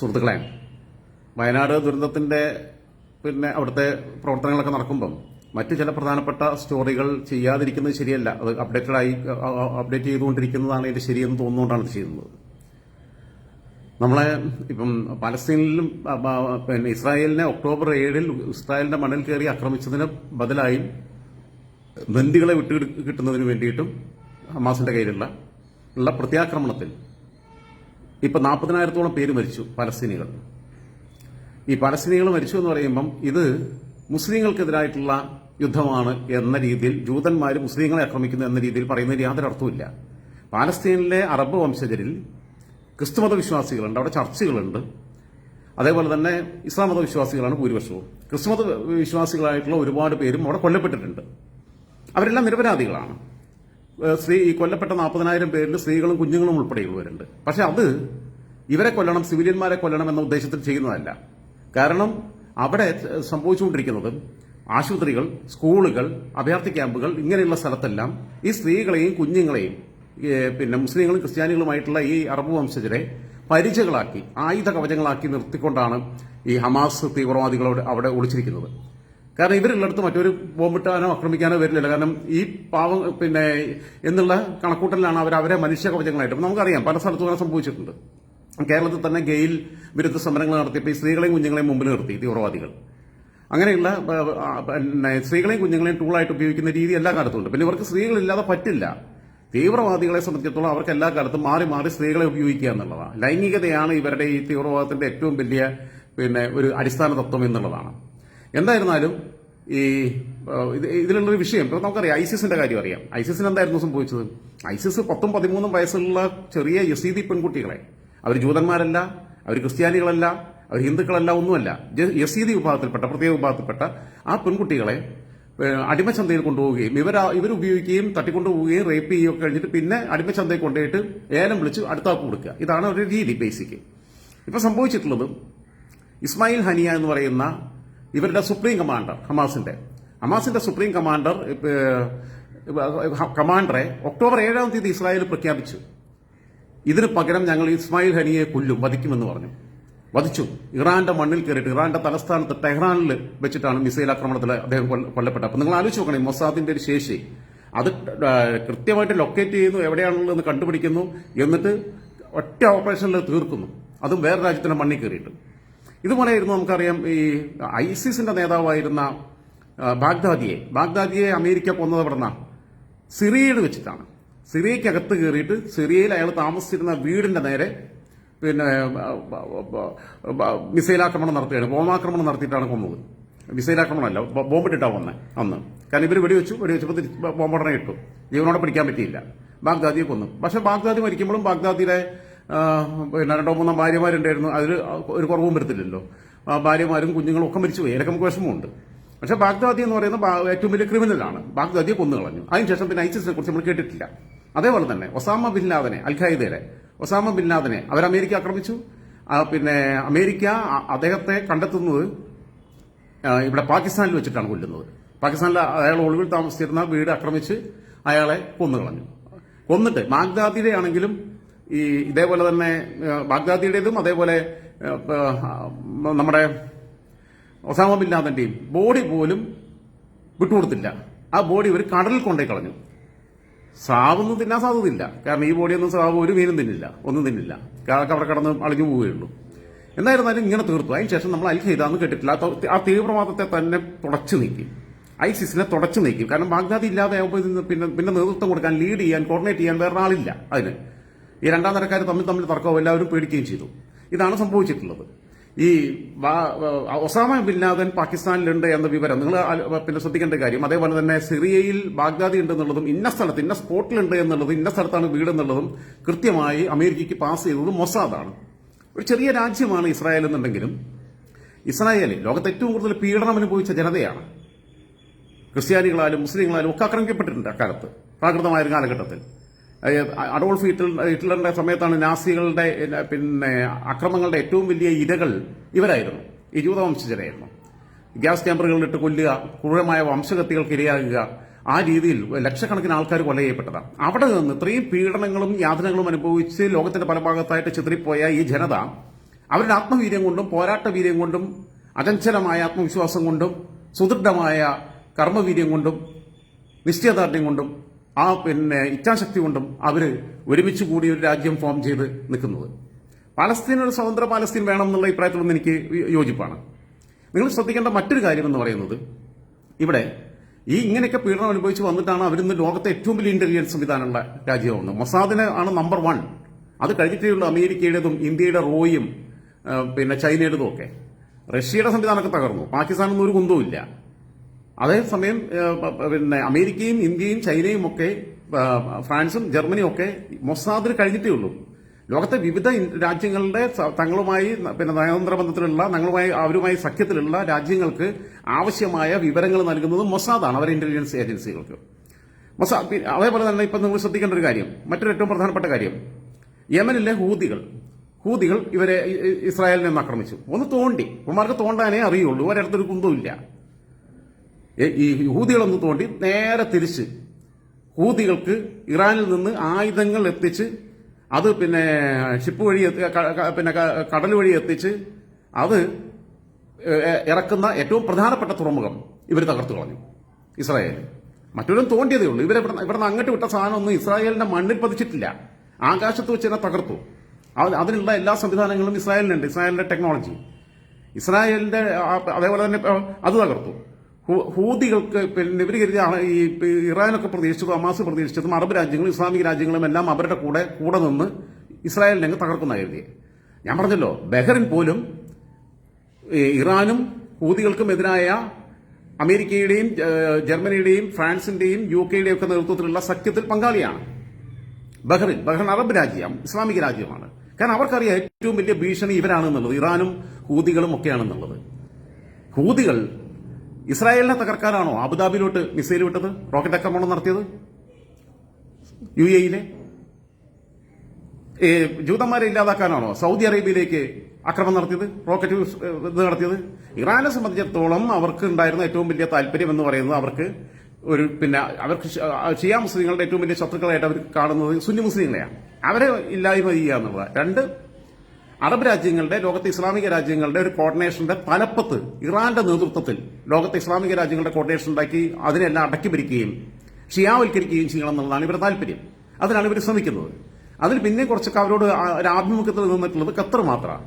സുഹൃത്തുക്കളെ വയനാട് ദുരന്തത്തിന്റെ പിന്നെ അവിടുത്തെ പ്രവർത്തനങ്ങളൊക്കെ നടക്കുമ്പം മറ്റു ചില പ്രധാനപ്പെട്ട സ്റ്റോറികൾ ചെയ്യാതിരിക്കുന്നത് ശരിയല്ല. അത് അപ്ഡേറ്റഡ് ആയി അപ്ഡേറ്റ് ചെയ്തുകൊണ്ടിരിക്കുന്നതാണ് ഇതിന്റെ ശരിയെന്ന് തോന്നുന്നുകൊണ്ടാണ് ഇത് ചെയ്യുന്നത്. നമ്മളെ ഇപ്പം പലസ്തീനിലും പിന്നെ ഇസ്രായേലിനെ ഒക്ടോബർ ഏഴിൽ ഇസ്രായേലിന്റെ മണ്ണിൽ കയറി ആക്രമിച്ചതിന് ബദലായി ബന്ദികളെ വിട്ടു കിട്ടുന്നതിന് വേണ്ടിയിട്ടും ഹമാസിന്റെ കയ്യിലുള്ള ഉള്ള പ്രത്യാക്രമണത്തിൽ ഇപ്പൊ നാൽപ്പതിനായിരത്തോളം പേര് മരിച്ചു പലസ്തീനികൾ. ഈ പലസ്തീനികൾ മരിച്ചു എന്ന് പറയുമ്പം ഇത് മുസ്ലിങ്ങൾക്കെതിരായിട്ടുള്ള യുദ്ധമാണ് എന്ന രീതിയിൽ ജൂതന്മാർ മുസ്ലിങ്ങളെ ആക്രമിക്കുന്നു എന്ന രീതിയിൽ പറയുന്നതിന് യാതൊരു അർത്ഥമില്ല പാലസ്തീനിലെ അറബ് വംശജരിൽ ക്രിസ്തുമത വിശ്വാസികളുണ്ട് അവിടെ ചർച്ചുകളുണ്ട്. അതേപോലെ തന്നെ ഇസ്ലാം മത വിശ്വാസികളാണ് ഭൂരിപക്ഷവും. ക്രിസ്തുമത വിശ്വാസികളായിട്ടുള്ള ഒരുപാട് പേരും അവിടെ കൊല്ലപ്പെട്ടിട്ടുണ്ട്. അവരെല്ലാം നിരപരാധികളാണ്. സ്ത്രീ കൊല്ലപ്പെട്ട നാൽപ്പതിനായിരം പേരിൽ സ്ത്രീകളും കുഞ്ഞുങ്ങളും ഉൾപ്പെടെയുള്ളവരുണ്ട് പക്ഷെ അത് ഇവരെ കൊല്ലണം സിവിലിയന്മാരെ കൊല്ലണം എന്ന ഉദ്ദേശത്തിൽ ചെയ്യുന്നതല്ല. കാരണം അവിടെ സംഭവിച്ചുകൊണ്ടിരിക്കുന്നത് ആശുപത്രികൾ സ്കൂളുകൾ അഭയാർത്ഥി ക്യാമ്പുകൾ ഇങ്ങനെയുള്ള സ്ഥലത്തെല്ലാം ഈ സ്ത്രീകളെയും കുഞ്ഞുങ്ങളെയും പിന്നെ മുസ്ലിങ്ങളും ക്രിസ്ത്യാനികളുമായിട്ടുള്ള ഈ അറബ് വംശജരെ പരിചകളാക്കി ആയുധ കവചങ്ങളാക്കി നിർത്തിക്കൊണ്ടാണ് ഈ ഹമാസ് തീവ്രവാദികളോട് അവിടെ ഒളിച്ചിരിക്കുന്നത്. കാരണം ഇവരുള്ളിടത്ത് മറ്റൊരു ബോംബിട്ടാനോ ആക്രമിക്കാനോ വരില്ല കാരണം ഈ പാവം പിന്നെ എന്നുള്ള കണക്കൂട്ടലിലാണ് അവർ അവരെ മനുഷ്യ കവചങ്ങളായിട്ട്. നമുക്കറിയാം പല സ്ഥലത്തും അങ്ങനെ സംഭവിച്ചിട്ടുണ്ട്. കേരളത്തിൽ തന്നെ ഗെയിൽ വിരുദ്ധ സമരങ്ങൾ നടത്തിയപ്പോൾ ഈ സ്ത്രീകളെയും കുഞ്ഞുങ്ങളെയും മുമ്പിൽ നിർത്തി തീവ്രവാദികൾ. അങ്ങനെയുള്ള പിന്നെ സ്ത്രീകളെയും കുഞ്ഞുങ്ങളെയും ടൂളായിട്ട് ഉപയോഗിക്കുന്ന രീതി എല്ലാ കാലത്തും ഉണ്ട്. പിന്നെ ഇവർക്ക് സ്ത്രീകളില്ലാതെ പറ്റില്ല. തീവ്രവാദികളെ സംബന്ധിച്ചിടത്തോളം അവർക്ക് എല്ലാ കാലത്തും മാറി മാറി സ്ത്രീകളെ ഉപയോഗിക്കുക എന്നുള്ളതാണ്. ലൈംഗികതയാണ് ഇവരുടെ ഈ തീവ്രവാദത്തിന്റെ ഏറ്റവും വലിയ പിന്നെ ഒരു അടിസ്ഥാന തത്വം എന്നുള്ളതാണ്. എന്തായിരുന്നാലും ഈ ഇത് ഇതിലുള്ളൊരു വിഷയം ഇപ്പൊ നമുക്കറിയാം ഐസിസിന്റെ കാര്യം അറിയാം. ഐസിസിന് എന്തായിരുന്നു സംഭവിച്ചത്? ഐസിസ് പത്തും പതിമൂന്നും വയസ്സുള്ള ചെറിയ യസീദി പെൺകുട്ടികളെ. അവർ ജൂതന്മാരല്ല അവർ ക്രിസ്ത്യാനികളല്ല അവർ ഹിന്ദുക്കളല്ല ഒന്നുമല്ല. യസീദി വിഭാഗത്തിൽപ്പെട്ട പ്രത്യേക വിഭാഗത്തിൽപ്പെട്ട ആ പെൺകുട്ടികളെ അടിമച്ചന്തയിൽ കൊണ്ടുപോവുകയും ഇവർ ഇവരുപയോഗിക്കുകയും തട്ടിക്കൊണ്ടുപോവുകയും റേപ്പ് ചെയ്യുകയും കഴിഞ്ഞിട്ട് പിന്നെ അടിമച്ചന്തയിൽ കൊണ്ടുപോയിട്ട് ഏലം വിളിച്ച് അടുത്താക്ക് കൊടുക്കുക. ഇതാണ് ഒരു രീതി ബേസിക്. ഇപ്പൊ സംഭവിച്ചിട്ടുള്ളത് ഇസ്മായിൽ ഹനിയ എന്ന് പറയുന്ന ഇവരുടെ സുപ്രീം കമാൻഡർ ഹമാസിന്റെ. ഹമാസിന്റെ സുപ്രീം കമാൻഡർ കമാൻഡറെ ഒക്ടോബർ ഏഴാം തീയതി ഇസ്രായേൽ പ്രഖ്യാപിച്ചു. ഇതിന് പകരം ഞങ്ങൾ ഇസ്മായിൽ ഹനിയെ കൊല്ലും വധിക്കുമെന്ന് പറഞ്ഞു. വധിച്ചു. ഇറാന്റെ മണ്ണിൽ കയറിയിട്ട് ഇറാന്റെ തലസ്ഥാനത്ത് ടെഹ്റാനിൽ വെച്ചിട്ടാണ് മിസൈൽ ആക്രമണത്തിൽ അദ്ദേഹം കൊല്ലപ്പെട്ടത്. അപ്പൊ നിങ്ങൾ ആലോചിച്ച് നോക്കണം മൊസാദിന്റെ ഒരു ശേഷി. അത് കൃത്യമായിട്ട് ലൊക്കേറ്റ് ചെയ്യുന്നു എവിടെയാണുള്ളതെന്ന് കണ്ടുപിടിക്കുന്നു എന്നിട്ട് ഒറ്റ ഓപ്പറേഷനിൽ തീർക്കുന്നു. അതും വേറെ രാജ്യത്തിന്റെ മണ്ണിൽ കയറിയിട്ട്. ഇതുപോലെയായിരുന്നു നമുക്കറിയാം ഈ ഐസിസിന്റെ നേതാവായിരുന്ന ബാഗ്ദാദിയെ. ബാഗ്ദാദിയെ അമേരിക്ക കൊന്നത് എവിടുന്ന? സിറിയയിൽ വെച്ചിട്ടാണ്. സിറിയക്കകത്ത് കയറിയിട്ട് സിറിയയിൽ അയാൾ താമസിച്ചിരുന്ന വീടിന്റെ നേരെ പിന്നെ മിസൈലാക്രമണം നടത്തുകയാണ് ബോംബാക്രമണം നടത്തിയിട്ടാണ് കൊന്നത്. മിസൈലാക്രമണമല്ല ബോംബിട്ടിട്ടാണ് വന്നത് അന്ന്. കാരണം ഇവർ വെടിവെച്ചു വെടിവെച്ചപ്പോൾ ബോംബടനെ ഇട്ടു. ജീവനോടെ പിടിക്കാൻ പറ്റിയില്ല. ബാഗ്ദാദിയെ കൊന്നു. പക്ഷെ ബാഗ്ദാദി മരിക്കുമ്പോഴും ബാഗ്ദാദിയിലെ ആ, പിന്നെ രണ്ടോ മൂന്നോ ഭാര്യമാരുണ്ടായിരുന്നു. അതിൽ ഒരു കുറവും വരത്തില്ലല്ലോ. ആ ഭാര്യമാരും കുഞ്ഞുങ്ങളും ഒക്കെ മരിച്ചുപോയി അതിലൊക്കെ നമുക്ക് വിഷമമുണ്ട്. പക്ഷെ ബാഗ്ദാദി എന്ന് പറയുന്ന ഏറ്റവും വലിയ ക്രിമിനലാണ് ബാഗ്ദാദിയെ കൊന്നു കളഞ്ഞു. അതിനുശേഷം പിന്നെ ഐസിസിനെ കുറിച്ച് നമ്മൾ കേട്ടിട്ടില്ല. അതേപോലെ തന്നെ ഒസാമ ബിൻ ലാദനെ അൽ ഖായിദയുടെ ഒസാമ ബിൻ ലാദനെ അവർ അമേരിക്ക ആക്രമിച്ചു പിന്നെ അമേരിക്ക അദ്ദേഹത്തെ കണ്ടെത്തുന്നത് ഇവിടെ പാകിസ്ഥാനിൽ വെച്ചിട്ടാണ് കൊല്ലുന്നത്. പാകിസ്ഥാനിൽ അയാൾ ഒളിവിൽ താമസിച്ചിരുന്ന വീട് ആക്രമിച്ച് അയാളെ കൊന്നു കളഞ്ഞു. കൊന്നിട്ട് ബാഗ്ദാദിയുടെ ആണെങ്കിലും ഈ ഇതേപോലെ തന്നെ ബാഗ്ദാദിയുടേതും അതേപോലെ നമ്മുടെ ഒസാമ ബിൻ ബോഡി പോലും വിട്ടുകൊടുത്തില്ല. ആ ബോഡി ഒരു കടലിൽ കൊണ്ടേ കളഞ്ഞു. സ്രാവൊന്നും തിന്നാൻ സാധ്യതയില്ല. കാരണം ഈ ബോഡിയൊന്നും സ്രാവ് ഒരു മീനും തിന്നില്ല ഒന്നും തിന്നില്ല. അവിടെ കടന്ന് അളിഞ്ഞു പോവുകയുള്ളൂ. എന്തായിരുന്നാലും ഇങ്ങനെ തീർത്തു. അതിന് ശേഷം നമ്മൾ അൽ ചെയ്താന്ന് കേട്ടിട്ടില്ല. ആ തീവ്രവാദത്തെ തന്നെ തുടച്ചു നീക്കി. ഐസിസിനെ തുടച്ചു നീക്കി. കാരണം ബാഗ്ദാദി ഇല്ലാതെ പിന്നെ പിന്നെ നേതൃത്വം കൊടുക്കാൻ ലീഡ് ചെയ്യാൻ കോർഡിനേറ്റ് ചെയ്യാൻ വേറെ അതിന്. ഈ രണ്ടാം തരക്കാർ തമ്മിൽ തമ്മിൽ തർക്കവും എല്ലാവരും പേടിക്കുകയും ചെയ്തു. ഇതാണ് സംഭവിച്ചിട്ടുള്ളത്. ഈ ഒസാമ ബിൻ ലാദൻ പാകിസ്ഥാനിലുണ്ട് എന്ന വിവരം നിങ്ങൾ പിന്നെ ശ്രദ്ധിക്കേണ്ട കാര്യം അതേപോലെ തന്നെ സിറിയയിൽ ബാഗ്ദാദി ഉണ്ട് എന്നുള്ളതും ഇന്ന സ്ഥലത്ത് ഇന്ന സ്പോട്ടിലുണ്ട് എന്നുള്ളതും ഇന്ന സ്ഥലത്താണ് വീട് എന്നുള്ളതും കൃത്യമായി അമേരിക്കയ്ക്ക് പാസ് ചെയ്തത് മൊസാദാണ്. ഒരു ചെറിയ രാജ്യമാണ് ഇസ്രായേൽ എന്നുണ്ടെങ്കിലും ഇസ്രായേൽ ലോകത്ത് ഏറ്റവും കൂടുതൽ പീഡനം അനുഭവിച്ച ജനതയാണ്. ക്രിസ്ത്യാനികളാലും മുസ്ലിങ്ങളാലും ഒക്കെ ആക്രമിക്കപ്പെട്ടിട്ടുണ്ട് അക്കാലത്ത് പ്രാകൃതമായ ഒരു കാലഘട്ടത്തിൽ. അഡോൾഫ് ഹിറ്റ്ലർ ഹിറ്റ്ലറിന്റെ സമയത്താണ് നാസികളുടെ പിന്നെ അക്രമങ്ങളുടെ ഏറ്റവും വലിയ ഇരകൾ ഇവരായിരുന്നു. ഈ ജൂതവംശജരായിരുന്നു ഗ്യാസ് ക്യാമ്പറുകളിലിട്ട് കൊല്ലുക ക്രൂരമായ വംശഹത്യകൾക്ക് ഇരയാകുക ആ രീതിയിൽ ലക്ഷക്കണക്കിന് ആൾക്കാർ കൊല ചെയ്യപ്പെട്ടതാണ്. അവിടെ നിന്ന് ഇത്രയും പീഡനങ്ങളും യാതനകളും അനുഭവിച്ച് ലോകത്തിന്റെ പല ഭാഗത്തായിട്ട് ചിതറിപ്പോയ ഈ ജനത അവരുടെ ആത്മവീര്യം കൊണ്ടും പോരാട്ട വീര്യം കൊണ്ടും അചഞ്ചലമായ ആത്മവിശ്വാസം കൊണ്ടും സുദൃഢമായ കർമ്മവീര്യം കൊണ്ടും നിശ്ചയദാർഢ്യം കൊണ്ടും ആ പിന്നെ ഇച്ഛാശക്തി കൊണ്ടും അവർ ഒരുമിച്ച് കൂടി ഒരു രാജ്യം ഫോം ചെയ്ത് നിൽക്കുന്നത്. പാലസ്തീൻ ഒരു സ്വതന്ത്ര പാലസ്തീൻ വേണം എന്നുള്ള അഭിപ്രായത്തിലൊന്നും എനിക്ക് യോജിപ്പാണ്. നിങ്ങൾ ശ്രദ്ധിക്കേണ്ട മറ്റൊരു കാര്യം എന്ന് പറയുന്നത് ഇവിടെ ഈ ഇങ്ങനെയൊക്കെ പീഡനം അനുഭവിച്ച് വന്നിട്ടാണ് അവരിന്ന് ലോകത്തെ ഏറ്റവും വലിയ ഇന്റലിജൻസ് സംവിധാനമുള്ള രാജ്യമാണ് മൊസാദിന് ആണ് നമ്പർ വൺ അത് കഴിഞ്ഞിട്ടേയുള്ള അമേരിക്കയുടേതും ഇന്ത്യയുടെ റോയും പിന്നെ ചൈനയുടേതും ഒക്കെ. റഷ്യയുടെ സംവിധാനമൊക്കെ തകർന്നു. പാകിസ്ഥാനൊന്നും ഒരു കുന്തവുമില്ല. അതേസമയം പിന്നെ അമേരിക്കയും ഇന്ത്യയും ചൈനയും ഒക്കെ ഫ്രാൻസും ജർമ്മനിയും ഒക്കെ മൊസാദിന് കഴിഞ്ഞിട്ടേ ഉള്ളൂ. ലോകത്തെ വിവിധ രാജ്യങ്ങളുടെ തങ്ങളുമായി പിന്നെ നയതന്ത്ര ബന്ധത്തിലുള്ള തങ്ങളുമായി അവരുമായി സഖ്യത്തിലുള്ള രാജ്യങ്ങൾക്ക് ആവശ്യമായ വിവരങ്ങൾ നൽകുന്നത് മൊസാദാണ് അവർ ഇന്റലിജൻസ് ഏജൻസികൾക്ക് മൊസാദ് അതേപോലെ തന്നെ ഇപ്പം നിങ്ങൾ ശ്രദ്ധിക്കേണ്ട ഒരു കാര്യം മറ്റൊരു ഏറ്റവും പ്രധാനപ്പെട്ട കാര്യം. യമനിലെ ഹൂതികൾ ഹൂതികൾ ഇവരെ ഇസ്രായേലിനെ ആക്രമിച്ചു. ഒന്ന് തോണ്ടി ഉമാർക്ക് തോണ്ടാനേ അറിയുള്ളൂ ഒരിടത്തൊരു കുന്തവും ഏ- ഈ ഹൂതികളൊന്ന് തോണ്ടി നേരെ തിരിച്ച് ഹൂതികൾക്ക് ഇറാനിൽ നിന്ന് ആയുധങ്ങൾ എത്തിച്ച് അത് പിന്നെ ഷിപ്പ് വഴി പിന്നെ കടൽ വഴി എത്തിച്ച് അത് ഇറക്കുന്ന ഏറ്റവും പ്രധാനപ്പെട്ട തുറമുഖം ഇവർ തകർത്തു കളഞ്ഞു. ഇസ്രായേൽ. മറ്റൊരു തോണ്ടിയതേ ഉള്ളൂ. ഇവരെ ഇവിടെ ഇവിടുന്ന് അങ്ങോട്ട് വിട്ട സാധനമൊന്നും ഇസ്രായേലിന്റെ മണ്ണിൽ പതിച്ചിട്ടില്ല. ആകാശത്ത് വെച്ച് തന്നെ തകർത്തു. അതിനുള്ള എല്ലാ സംവിധാനങ്ങളും ഇസ്രായേലിനുണ്ട്. ഇസ്രായേലിന്റെ ടെക്നോളജി. ഇസ്രായേലിന്റെ അതേപോലെ തന്നെ അത് തകർത്തു. ഹൂതികൾക്ക് പിന്നെ ഇവർ കരുതി ആ- ഈ ഇറാനൊക്കെ പ്രതീക്ഷിച്ചതും അമാസ് പ്രതീക്ഷിച്ചതും അറബ് രാജ്യങ്ങളും ഇസ്ലാമിക രാജ്യങ്ങളും എല്ലാം അവരുടെ കൂടെ കൂടെ നിന്ന് ഇസ്രായേലിനെ അങ്ങ് തകർക്കുന്ന കരുതി ഞാൻ പറഞ്ഞല്ലോ ബഹ്റിൻ പോലും ഇറാനും ഹൂതികൾക്കുമെതിരായ അമേരിക്കയുടെയും ജർമ്മനിയുടെയും ഫ്രാൻസിന്റെയും യു കെയുടെയും ഒക്കെ നേതൃത്വത്തിലുള്ള സഖ്യത്തിൽ പങ്കാളിയാണ്. ബഹ്റിൻ ബഹ്റിൻ അറബ് രാജ്യം ഇസ്ലാമിക രാജ്യമാണ്. കാരണം അവർക്കറിയാം ഏറ്റവും വലിയ ഭീഷണി ഇവരാണെന്നുള്ളത് ഇറാനും ഹൂതികളും ഒക്കെയാണെന്നുള്ളത്. ഹൂതികൾ ഇസ്രായേലിനെ തകർക്കാനാണോ അബുദാബിയിലോട്ട് മിസൈൽ വിട്ടത്? റോക്കറ്റ് ആക്രമണം നടത്തിയത്? യു എയിലെ ജൂതന്മാരെ ഇല്ലാതാക്കാനാണോ സൗദി അറേബ്യയിലേക്ക് ആക്രമണം നടത്തിയത്? റോക്കറ്റ് ഇത് നടത്തിയത്? ഇറാനെ സംബന്ധിച്ചിടത്തോളം അവർക്ക് ഉണ്ടായിരുന്ന ഏറ്റവും വലിയ താല്പര്യം എന്ന് പറയുന്നത് അവർക്ക് ഒരു പിന്നെ അവർക്ക് ഷിയ മുസ്ലിങ്ങളുടെ ഏറ്റവും വലിയ ശത്രുക്കളായിട്ട് അവർ കാണുന്നത് സുന്നി മുസ്ലിങ്ങളെയാണ്. അവരെ ഇല്ലായ്മ ചെയ്യുക എന്നുള്ളത് രണ്ട് അറബ് രാജ്യങ്ങളുടെ ലോകത്തെ ഇസ്ലാമിക രാജ്യങ്ങളുടെ ഒരു കോർഡിനേഷന്റെ തലപ്പത്ത് ഇറാന്റെ നേതൃത്വത്തിൽ ലോകത്തെ ഇസ്ലാമിക രാജ്യങ്ങളുടെ കോർഡിനേഷൻ ഉണ്ടാക്കി അതിനെല്ലാം അടക്കി പിരിക്കുകയും ഷിയാവൽക്കരിക്കുകയും ചെയ്യണം എന്നുള്ളതാണ് ഇവരുടെ താല്പര്യം. അതിനാണ് ഇവർ ശ്രമിക്കുന്നത്. അതിന് പിന്നെ കുറച്ചൊക്കെ അവരോട് ആഭിമുഖ്യത്തിൽ നിന്നിട്ടുള്ളത് ഖത്തർ മാത്രമാണ്.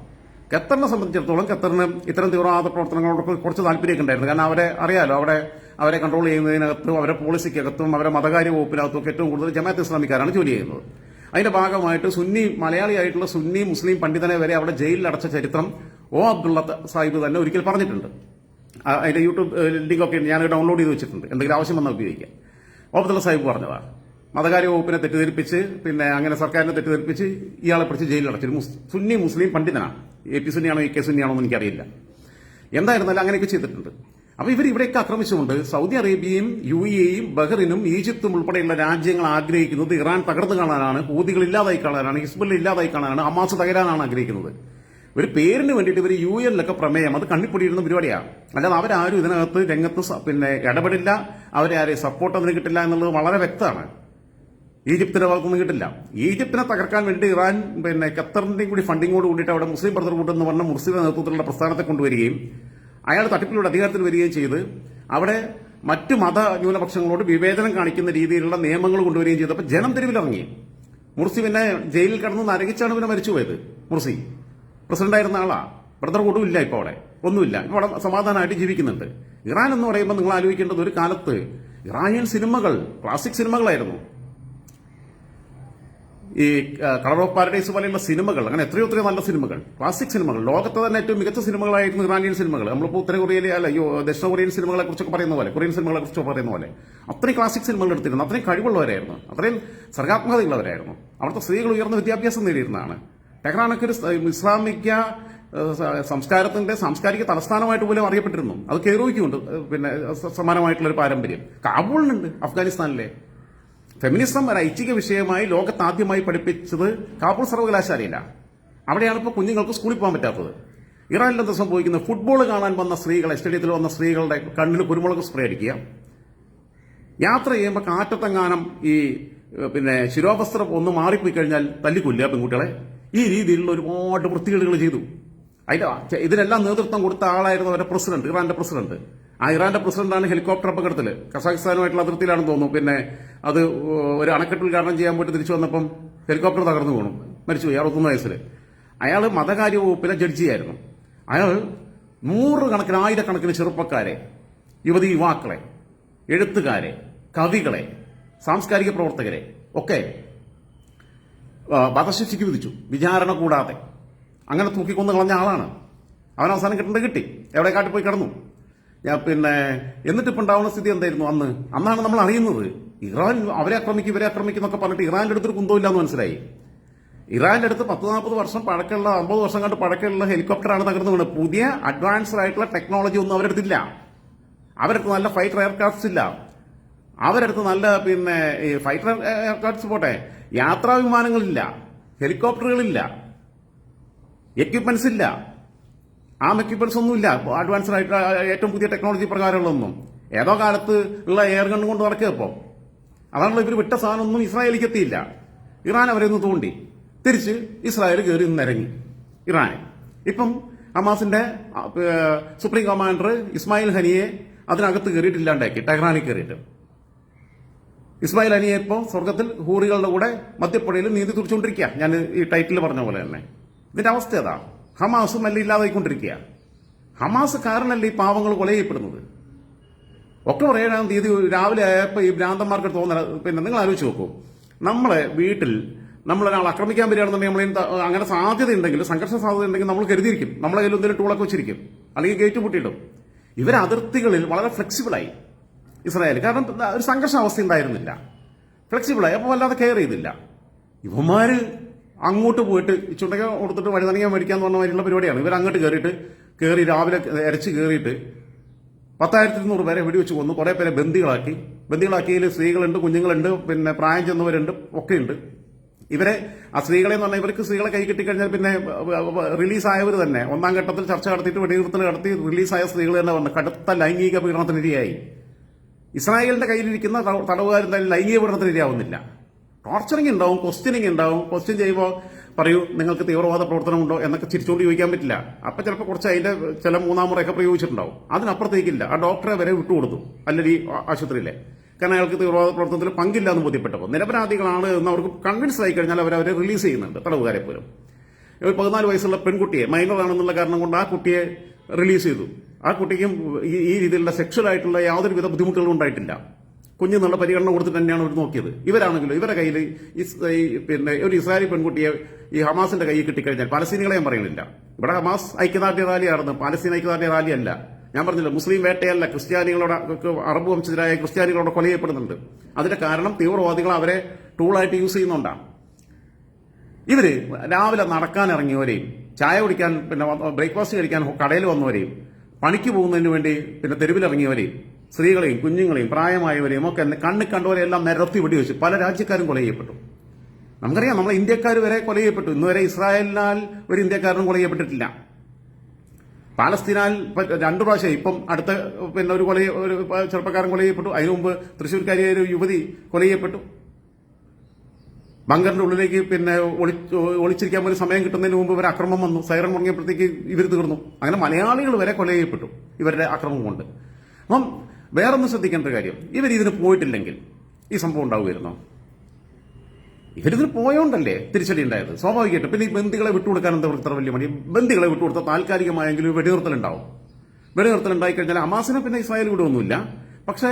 ഖത്തറിനെ സംബന്ധിച്ചിടത്തോളം ഖത്തറിന് ഇത്തരം തീവ്രവാദ പ്രവർത്തനങ്ങളോടൊക്കെ കുറച്ച് താല്പര്യമൊക്കെ ഉണ്ടായിരുന്നു. കാരണം അവരെ അറിയാലോ അവിടെ അവരെ കൺട്രോൾ ചെയ്യുന്നതിനകത്തും അവരെ പോളിസിക്കകത്തും അവരെ മതകാര്യ വകുപ്പിനകത്തും ഏറ്റവും കൂടുതൽ ജമാഅത്ത് ഇസ്ലാമിക്കാരാണ് ജോലി ചെയ്യുന്നത്. അതിന്റെ ഭാഗമായിട്ട് സുന്നി മലയാളിയായിട്ടുള്ള സുന്നി മുസ്ലിം പണ്ഡിതനെ വരെ അവിടെ ജയിലിൽ അടച്ച ചരിത്രം ഓ അബ്ദുള്ള സാഹിബ് തന്നെ ഒരിക്കൽ പറഞ്ഞിട്ടുണ്ട്. അതിന്റെ യൂട്യൂബ് ലിങ്ക് ഒക്കെ ഞാൻ ഡൗൺലോഡ് ചെയ്ത് വെച്ചിട്ടുണ്ട്. എന്തെങ്കിലും ആവശ്യം വന്നാൽ ഉപയോഗിക്കാം. ഒ അബ്ദുള്ള സാഹിബ് പറഞ്ഞതാണ്. മതകാര്യ വകുപ്പിനെ തെറ്റിദ്ധരിപ്പിച്ച് പിന്നെ അങ്ങനെ സർക്കാരിനെ തെറ്റിദ്ധരിപ്പിച്ച് ഇയാളെ പിടിച്ച് ജയിലിൽ അടച്ചു സുന്നി മുസ്ലിം പണ്ഡിതനാണ്. എ പി സുന്നിയാണോ എ കെ സുന്നിയാണോ എന്ന് എനിക്കറിയില്ല. എന്തായിരുന്നാലും അങ്ങനെയൊക്കെ ചെയ്തിട്ടുണ്ട്. അപ്പൊ ഇവർ ഇവിടെയൊക്കെ ആക്രമിച്ചുകൊണ്ട് സൗദി അറേബ്യയും യു എയും ബഹ്റിനും ഈജിപ്തും ഉൾപ്പെടെയുള്ള രാജ്യങ്ങൾ ആഗ്രഹിക്കുന്നത് ഇറാൻ തകർന്നു കാണാനാണ് ഹൂതികൾ ഇല്ലാതായി കാണാനാണ് ഹിസ്ബുൽ ഇല്ലാതായി കാണാനാണ് അമാസ് തകരാനാണ് ആഗ്രഹിക്കുന്നത്. ഒരു പേരിന് വേണ്ടിയിട്ട് ഇവർ യു എന്നിലൊക്കെ പ്രമേയം അത് കണ്ണിപ്പൊടിയിടുന്ന പരിപാടിയാണ് അല്ലാതെ അവരാരും ഇതിനകത്ത് രംഗത്ത് പിന്നെ ഇടപെടില്ല അവരെ ആരെയും സപ്പോർട്ട് അതിന് കിട്ടില്ല എന്നുള്ളത് വളരെ വ്യക്തമാണ്. ഈജിപ്തിന്റെ ഭാഗത്തൊന്നും കിട്ടില്ല. ഈജിപ്തിനെ തകർക്കാൻ വേണ്ടി ഇറാൻ പിന്നെ ഖത്തറിന്റെയും കൂടി ഫണ്ടിങ്ങോട് കൂടിയിട്ട് അവിടെ മുസ്ലിം ബ്രദർഹുഡ് എന്ന് പറഞ്ഞ മുസ്ലിം നേതൃത്വത്തിലുള്ള പ്രസ്ഥാനത്തെ കൊണ്ടുവരികയും അയാൾ തട്ടിപ്പിലൂടെ അധികാരത്തിൽ വരികയും ചെയ്ത് അവിടെ മറ്റു മത ന്യൂനപക്ഷങ്ങളോട് വിവേചനം കാണിക്കുന്ന രീതിയിലുള്ള നിയമങ്ങൾ കൊണ്ടുവരികയും ചെയ്തപ്പോൾ ജനം തെരുവിലിറങ്ങി. മുർസി പിന്നെ ജയിലിൽ കിടന്ന് നരകിച്ചാണ് പിന്നെ മരിച്ചുപോയത്. മുർസി പ്രസിഡന്റായിരുന്ന ആളാ. ബ്രദർഹുഡും ഇല്ല ഇപ്പോൾ അവിടെ. ഒന്നുമില്ല. ഇപ്പോൾ അവിടെ സമാധാനമായിട്ട് ജീവിക്കുന്നുണ്ട്. ഇറാൻ എന്ന് പറയുമ്പോൾ നിങ്ങൾ ആലോചിക്കേണ്ടത് ഒരു കാലത്ത് ഇറാനിയൻ സിനിമകൾ ക്ലാസിക് സിനിമകളായിരുന്നു. ഈ കളർ ഓഫ് പാരഡൈസ് പോലെയുള്ള സിനിമകൾ അങ്ങനെ എത്രയോ എത്രയോ നല്ല സിനിമകൾ. ക്ലാസിക് സിനിമകൾ. ലോകത്തെ തന്നെ ഏറ്റവും മികച്ച സിനിമകളായിരുന്നു ഇറാനിയൻ സിനിമകൾ. നമ്മളിപ്പോൾ ഉത്തര കൊറിയയിലെ അല്ല ദക്ഷിണ കൊറിയൻ സിനിമകളെ കുറിച്ചൊക്കെ പറയുന്ന പോലെ കൊറിയൻ സിനിമകളെ കുറിച്ച് പറയുന്ന പോലെ അത്രയും ക്ലാസിക് സിനിമകൾ എടുത്തിരുന്നു. അത്രയും കഴിവുള്ളവരായിരുന്നു. അത്രയും സർഗാത്മകതയുള്ളവരായിരുന്നു. അവിടുത്തെ സ്ത്രീകൾ ഉയർന്ന വിദ്യാഭ്യാസം നേടിയിരുന്നതാണ്. ടെഹ്റാനൊക്കെ ഒരു ഇസ്ലാമിക സംസ്കാരത്തിന്റെ സാംസ്കാരിക തലസ്ഥാനമായിട്ട് പോലും അറിയപ്പെട്ടിരുന്നു. അത് കെയ്റോയ്ക്കുണ്ട് പിന്നെ സമാനമായിട്ടുള്ള ഒരു പാരമ്പര്യം. കാബൂളിനുണ്ട് അഫ്ഗാനിസ്ഥാനിലെ. ഫെമിനിസം ഒരു ഐച്ഛിക വിഷയമായി ലോകത്ത് ആദ്യമായി പഠിപ്പിച്ചത് കാബൂൾ സർവകലാശാലയിലാണ് അവിടെയാണ് ഇപ്പോൾ കുഞ്ഞുങ്ങൾക്ക് സ്കൂളിൽ പോകാൻ പറ്റാത്തത്. ഇറാനിൽ എന്താ സംഭവിക്കുന്നത്? ഫുട്ബോൾ കാണാൻ വന്ന സ്ത്രീകളെ സ്റ്റേഡിയത്തിൽ വന്ന സ്ത്രീകളുടെ കണ്ണിൽ കുരുമുളക് സ്പ്രേ അടിക്കുക. യാത്ര ചെയ്യുമ്പോൾ കാറ്റത്തെങ്ങാനം ഈ പിന്നെ ശിരോവസ്ത്രം ഒന്ന് മാറിപ്പോയി കഴിഞ്ഞാൽ തല്ലിക്കൊല്ലുക പെൺകുട്ടികളെ. ഈ രീതിയിലുള്ള ഒരുപാട് വൃത്തികേടുകൾ ചെയ്തു. അതിന്റെ ഇതിനെല്ലാം നേതൃത്വം കൊടുത്ത ആളായിരുന്നു അവരുടെ പ്രസിഡന്റ് ഇറാന്റെ പ്രസിഡന്റ്. ആ ഇറാന്റെ പ്രസിഡന്റാണ് ഹെലികോപ്റ്റർ അപകടത്തിൽ കസാഖിസ്ഥാനുമായിട്ടുള്ള അതിർത്തിയിലാണെന്ന് തോന്നുന്നു. പിന്നെ അത് ഒരു അണക്കെട്ട് ഉദ്ഘാടനം ചെയ്യാൻ പോയിട്ട് തിരിച്ചു വന്നപ്പം ഹെലികോപ്റ്റർ തകർന്നു വീണു. മരിച്ചുപോയി അറുപത്തൊന്ന് വയസ്സിൽ അയാൾ മതകാര്യ വകുപ്പിലെ ജഡ്ജിയായിരുന്നു അയാൾ നൂറുകണക്കിന് ആയിരക്കണക്കിന് ചെറുപ്പക്കാരെ യുവതി യുവാക്കളെ എഴുത്തുകാരെ കവികളെ സാംസ്കാരിക പ്രവർത്തകരെ ഒക്കെ വധശിക്ഷയ്ക്ക് വിധിച്ചു. വിചാരണ കൂടാതെ. അങ്ങനെ തൂക്കിക്കൊന്ന് കളഞ്ഞ ആളാണ്. അവൻ അവസാനം കിട്ടേണ്ടത് കിട്ടി. എവിടെ കാട്ടി പോയി കിടന്നു? ഞാൻ പിന്നെ എന്നിട്ട് ഇപ്പം ഉണ്ടാവുന്ന സ്ഥിതി എന്തായിരുന്നു അന്ന്? അന്നാണ് നമ്മൾ അറിയുന്നത്. ഇറാൻ അവരെ ആക്രമിക്കും ഇവരെ ആക്രമിക്കും എന്നൊക്കെ പറഞ്ഞിട്ട് ഇറാന്റെ അടുത്തൊരു കുന്തമില്ല എന്ന് മനസ്സിലായി. ഇറാന്റെ അടുത്ത് പത്ത് നാൽപ്പത് വർഷം പഴക്കമുള്ള അമ്പത് വർഷം കണ്ട് പഴക്കമുള്ള ഹെലികോപ്റ്ററാണ് തകർന്നു വീണത്. പുതിയ അഡ്വാൻസ്ഡ് ആയിട്ടുള്ള ടെക്നോളജി ഒന്നും അവരെടുത്തില്ല അവരടുത്ത് നല്ല ഫൈറ്റർ എയർക്രാഫ്റ്റ്സ് ഇല്ല. അവരടുത്ത് നല്ല പിന്നെ ഫൈറ്റർ എയർക്രാഫ്റ്റ്സ് പോട്ടെ. യാത്രാ വിമാനങ്ങളില്ല ഹെലികോപ്റ്ററുകളില്ല. എക്യുപ്മെന്റ്സ് ഇല്ല. ആ എക്യുപ്മെന്റ്സ് ഒന്നും ഇല്ല അഡ്വാൻസ്ഡ് ആയിട്ട് ഏറ്റവും പുതിയ ടെക്നോളജി പ്രകാരമുള്ളതൊന്നും. ഏതോ കാലത്ത് ഉള്ള എയർ ഗൺ കൊണ്ട് നടക്കുക ഇപ്പോൾ അതാണല്ലോ ഇവർ വിട്ട സാധനമൊന്നും ഇസ്രായേലിക്ക് എത്തിയില്ല. ഇറാൻ അവരെ ഒന്ന് തോണ്ടി. തിരിച്ച് ഇസ്രായേൽ കയറി നിരങ്ങി ഇറാൻ. ഇപ്പം ഹമാസിന്റെ സുപ്രീം കമാൻഡർ ഇസ്മായിൽ ഹനിയെ അതിനകത്ത് കയറിയിട്ടില്ലാണ്ടാക്കി ടെഹ്റാനിൽ കയറിയിട്ട് ഇസ്മായിൽ ഹനിയെ ഇപ്പോൾ സ്വർഗത്തിൽ ഹൂറികളുടെ കൂടെ മധ്യപ്പുഴയിൽ നീതി തുറച്ചുകൊണ്ടിരിക്കുക ഞാൻ ഈ ടൈറ്റിൽ പറഞ്ഞ പോലെ തന്നെ. ഇതിന്റെ അവസ്ഥ ഏതാ ഹമാസും അല്ല ഇല്ലാതായിക്കൊണ്ടിരിക്കുക ഹമാസ് കാരണല്ലേ ഈ പാവങ്ങൾ കൊല ചെയ്യപ്പെടുന്നത് ഒക്ടോബർ ഏഴാം തീയതി രാവിലെ ആയപ്പോൾ ഈ ഭ്രാന്തന്മാർക്ക് തോന്നല പിന്നെ നിങ്ങൾ ആലോചിച്ച് നോക്കൂ. നമ്മളെ വീട്ടിൽ നമ്മളൊരാൾ ആക്രമിക്കാൻ വരികയാണെന്നുണ്ടെങ്കിൽ നമ്മൾ അങ്ങനെ സാധ്യത സാധ്യതയുണ്ടെങ്കിൽ സംഘർഷ സാധ്യത ഉണ്ടെങ്കിൽ നമ്മൾ കരുതിയിരിക്കും. നമ്മളെ കയ്യിൽ എന്തെങ്കിലും ടൂളൊക്കെ വെച്ചിരിക്കും. അല്ലെങ്കിൽ ഗേറ്റ് പൂട്ടിയിടും. ഇവർ അതിർത്തികളിൽ വളരെ ഫ്ലെക്സിബിളായി ഇസ്രായേൽ. കാരണം ഒരു സംഘർഷാവസ്ഥ ഉണ്ടായിരുന്നില്ല. ഫ്ലെക്സിബിളായി അപ്പോൾ വല്ലാതെ കെയർ ചെയ്തില്ല. ഇവന്മാര് അങ്ങോട്ട് പോയിട്ട് ചുണ്ടക്ക ചുണ്ടക കൊടുത്തിട്ട് വഴി നനയാൻ മേടിക്കാന്ന് പറഞ്ഞ മാതിരിയുള്ള പരിപാടിയാണ്. ഇവർ അങ്ങോട്ട് കയറിയിട്ട് കയറി രാവിലെ അരച്ച് കയറിയിട്ട് പത്തായിരത്തി ഇരുന്നൂറ് പേരെ വെടിവെച്ച് കൊന്നു. കുറേ പേരെ ബന്ദികളാക്കി. ബന്ദികളാക്കിയതിൽ സ്ത്രീകളുണ്ട് കുഞ്ഞുങ്ങളുണ്ട് പിന്നെ പ്രായം ചെന്നവരുണ്ട് ഒക്കെയുണ്ട്. ഇവരെ ആ സ്ത്രീകളെ എന്ന് പറഞ്ഞാൽ ഇവർക്ക് സ്ത്രീകളെ കൈ കിട്ടിക്കഴിഞ്ഞാൽ പിന്നെ റിലീസായവർ തന്നെ. ഒന്നാം ഘട്ടത്തിൽ ചർച്ച നടത്തിയിട്ട് വെടിനിർത്തൽ നടത്തി റിലീസായ സ്ത്രീകൾ തന്നെ വന്നു കടുത്ത ലൈംഗിക പീഡനത്തിനിരയായി. ഇസ്രായേലിന്റെ കയ്യിലിരിക്കുന്ന തട- തടവുകാരെന്തായാലും ലൈംഗിക പീഡനത്തിന് ഇരയാവുന്നില്ല ടോർച്ചറിങ് ഉണ്ടാവും ക്വസ്റ്റ്യനിങ് ഉണ്ടാവും. ക്വസ്റ്റ്യൻ ചെയ്യുമ്പോൾ പറയൂ നിങ്ങൾക്ക് തീവ്രവാദ പ്രവർത്തനമുണ്ടോ എന്നൊക്കെ ചിരിച്ചുകൊണ്ട് ചോദിക്കാൻ പറ്റില്ല. അപ്പൊ ചിലപ്പോൾ കുറച്ച് അതിന്റെ ചില മൂന്നാം മുറയൊക്കെ പ്രയോഗിച്ചിട്ടുണ്ടാവും. അതിനപ്പുറത്തേക്കില്ല. ആ ഡോക്ടറെ വരെ വിട്ടുകൊടുത്തു അല്ലെങ്കിൽ ആശുപത്രിയിലെ. കാരണം അയാൾക്ക് തീവ്രവാദ പ്രവർത്തനത്തിൽ പങ്കില്ല എന്ന് ബോധ്യപ്പെട്ടപ്പോൾ. നിരപരാധികളാണ് എന്ന് അവർക്ക് കൺവിൻസ് ആയി കഴിഞ്ഞാൽ അവർ അവരെ റിലീസ് ചെയ്യുന്നുണ്ട് തടവുകാരെ പോലും. ഒരു പതിനാല് വയസ്സുള്ള പെൺകുട്ടിയെ മൈനറാണെന്നുള്ള കാരണം കൊണ്ട് ആ കുട്ടിയെ റിലീസ് ചെയ്തു. ആ കുട്ടിക്കും ഈ ഈ രീതിയിലുള്ള സെക്ഷൽ ആയിട്ടുള്ള യാതൊരുവിധ ബുദ്ധിമുട്ടുകളും ഉണ്ടായിട്ടില്ല. കുഞ്ഞെന്നുള്ള പരിഗണന കൊടുത്തിട്ട് തന്നെയാണ് അവർ നോക്കിയത്. ഇവരാണെങ്കിലും ഇവരുടെ കയ്യിൽ പിന്നെ ഒരു ഇസ്രായേലി പെൺകുട്ടിയെ ഈ ഹമാസിന്റെ കയ്യിൽ കിട്ടിക്കഴിഞ്ഞാൽ പാലസ്തീനികളെ ഞാൻ പറയുന്നില്ല. ഇവിടെ ഹമാസ് ഐക്യദാർഢ്യ റാലിയായിരുന്നു. പാലസ്തീൻ ഐക്യദാർഢ്യ റാലിയല്ല. ഞാൻ പറഞ്ഞില്ല മുസ്ലിം വേട്ടയല്ല. ക്രിസ്ത്യാനികളോട് അറബ് വംശജരായ ക്രിസ്ത്യാനികളോട് കൊല ചെയ്യപ്പെടുന്നുണ്ട് അതിന്റെ കാരണം തീവ്രവാദികൾ അവരെ ടൂളായിട്ട് യൂസ് ചെയ്യുന്നുണ്ടാണ് ഇവർ രാവിലെ നടക്കാൻ ഇറങ്ങിയവരെയും ചായ കുടിക്കാൻ പിന്നെ ബ്രേക്ക്ഫാസ്റ്റ് കഴിക്കാൻ കടയിൽ വന്നവരെയും പണിക്ക് പോകുന്നതിന് വേണ്ടി പിന്നെ തെരുവിലിറങ്ങിയവരെയും സ്ത്രീകളെയും കുഞ്ഞുങ്ങളെയും പ്രായമായവരെയും ഒക്കെ കണ്ണ് കണ്ടവരെയെല്ലാം നിരത്തി വെടിവെച്ച് പല രാജ്യക്കാരും കൊല ചെയ്യപ്പെട്ടു. നമുക്കറിയാം നമ്മൾ ഇന്ത്യക്കാർ വരെ കൊല ചെയ്യപ്പെട്ടു. ഇന്ന് വരെ ഇസ്രായേലിനാൽ ഒരു ഇന്ത്യക്കാരനും കൊല ചെയ്യപ്പെട്ടിട്ടില്ല. പാലസ്തീനാൽ രണ്ടു പ്രാവശ്യം ഇപ്പം അടുത്ത പിന്നെ ഒരു കൊല ഒരു ചെറുപ്പക്കാരൻ കൊല ചെയ്യപ്പെട്ടു. അതിനു മുമ്പ് തൃശ്ശൂർക്കാരിയായ ഒരു യുവതി കൊല ചെയ്യപ്പെട്ടു. ബങ്കറിന്റെ ഉള്ളിലേക്ക് പിന്നെ ഒളിച്ചിരിക്കാൻ ഒരു സമയം കിട്ടുന്നതിന് മുമ്പ് ഇവർ അക്രമം വന്നു. സൈറൻ മുടങ്ങിയപ്പോഴത്തേക്ക് ഇവർ തീർന്നു. അങ്ങനെ മലയാളികൾ വരെ കൊല ചെയ്യപ്പെട്ടു ഇവരുടെ അക്രമം കൊണ്ട്. അപ്പം വേറൊന്ന് ശ്രദ്ധിക്കേണ്ട ഒരു കാര്യം. ഇവർ ഇതിന് പോയിട്ടില്ലെങ്കിൽ ഈ സംഭവം ഉണ്ടാവുമായിരുന്നോ? ഇവരിതിന് പോയോണ്ടല്ലേ തിരിച്ചടി ഉണ്ടായത്? സ്വാഭാവികമായിട്ടും. പിന്നെ ഈ ബന്ദികളെ വിട്ടുകൊടുക്കാൻ എന്താ ഇത്ര വലിയ മണി ബന്ദികളെ വിട്ടുകൊടുത്ത താൽക്കാലികമായെങ്കിലും വെടിനിർത്തലുണ്ടാവും. വെടിനിർത്തൽ ഉണ്ടായിക്കഴിഞ്ഞാൽ അമാസിനെ പിന്നെ ഇസ്രായേൽ ഒന്നുമില്ല പക്ഷേ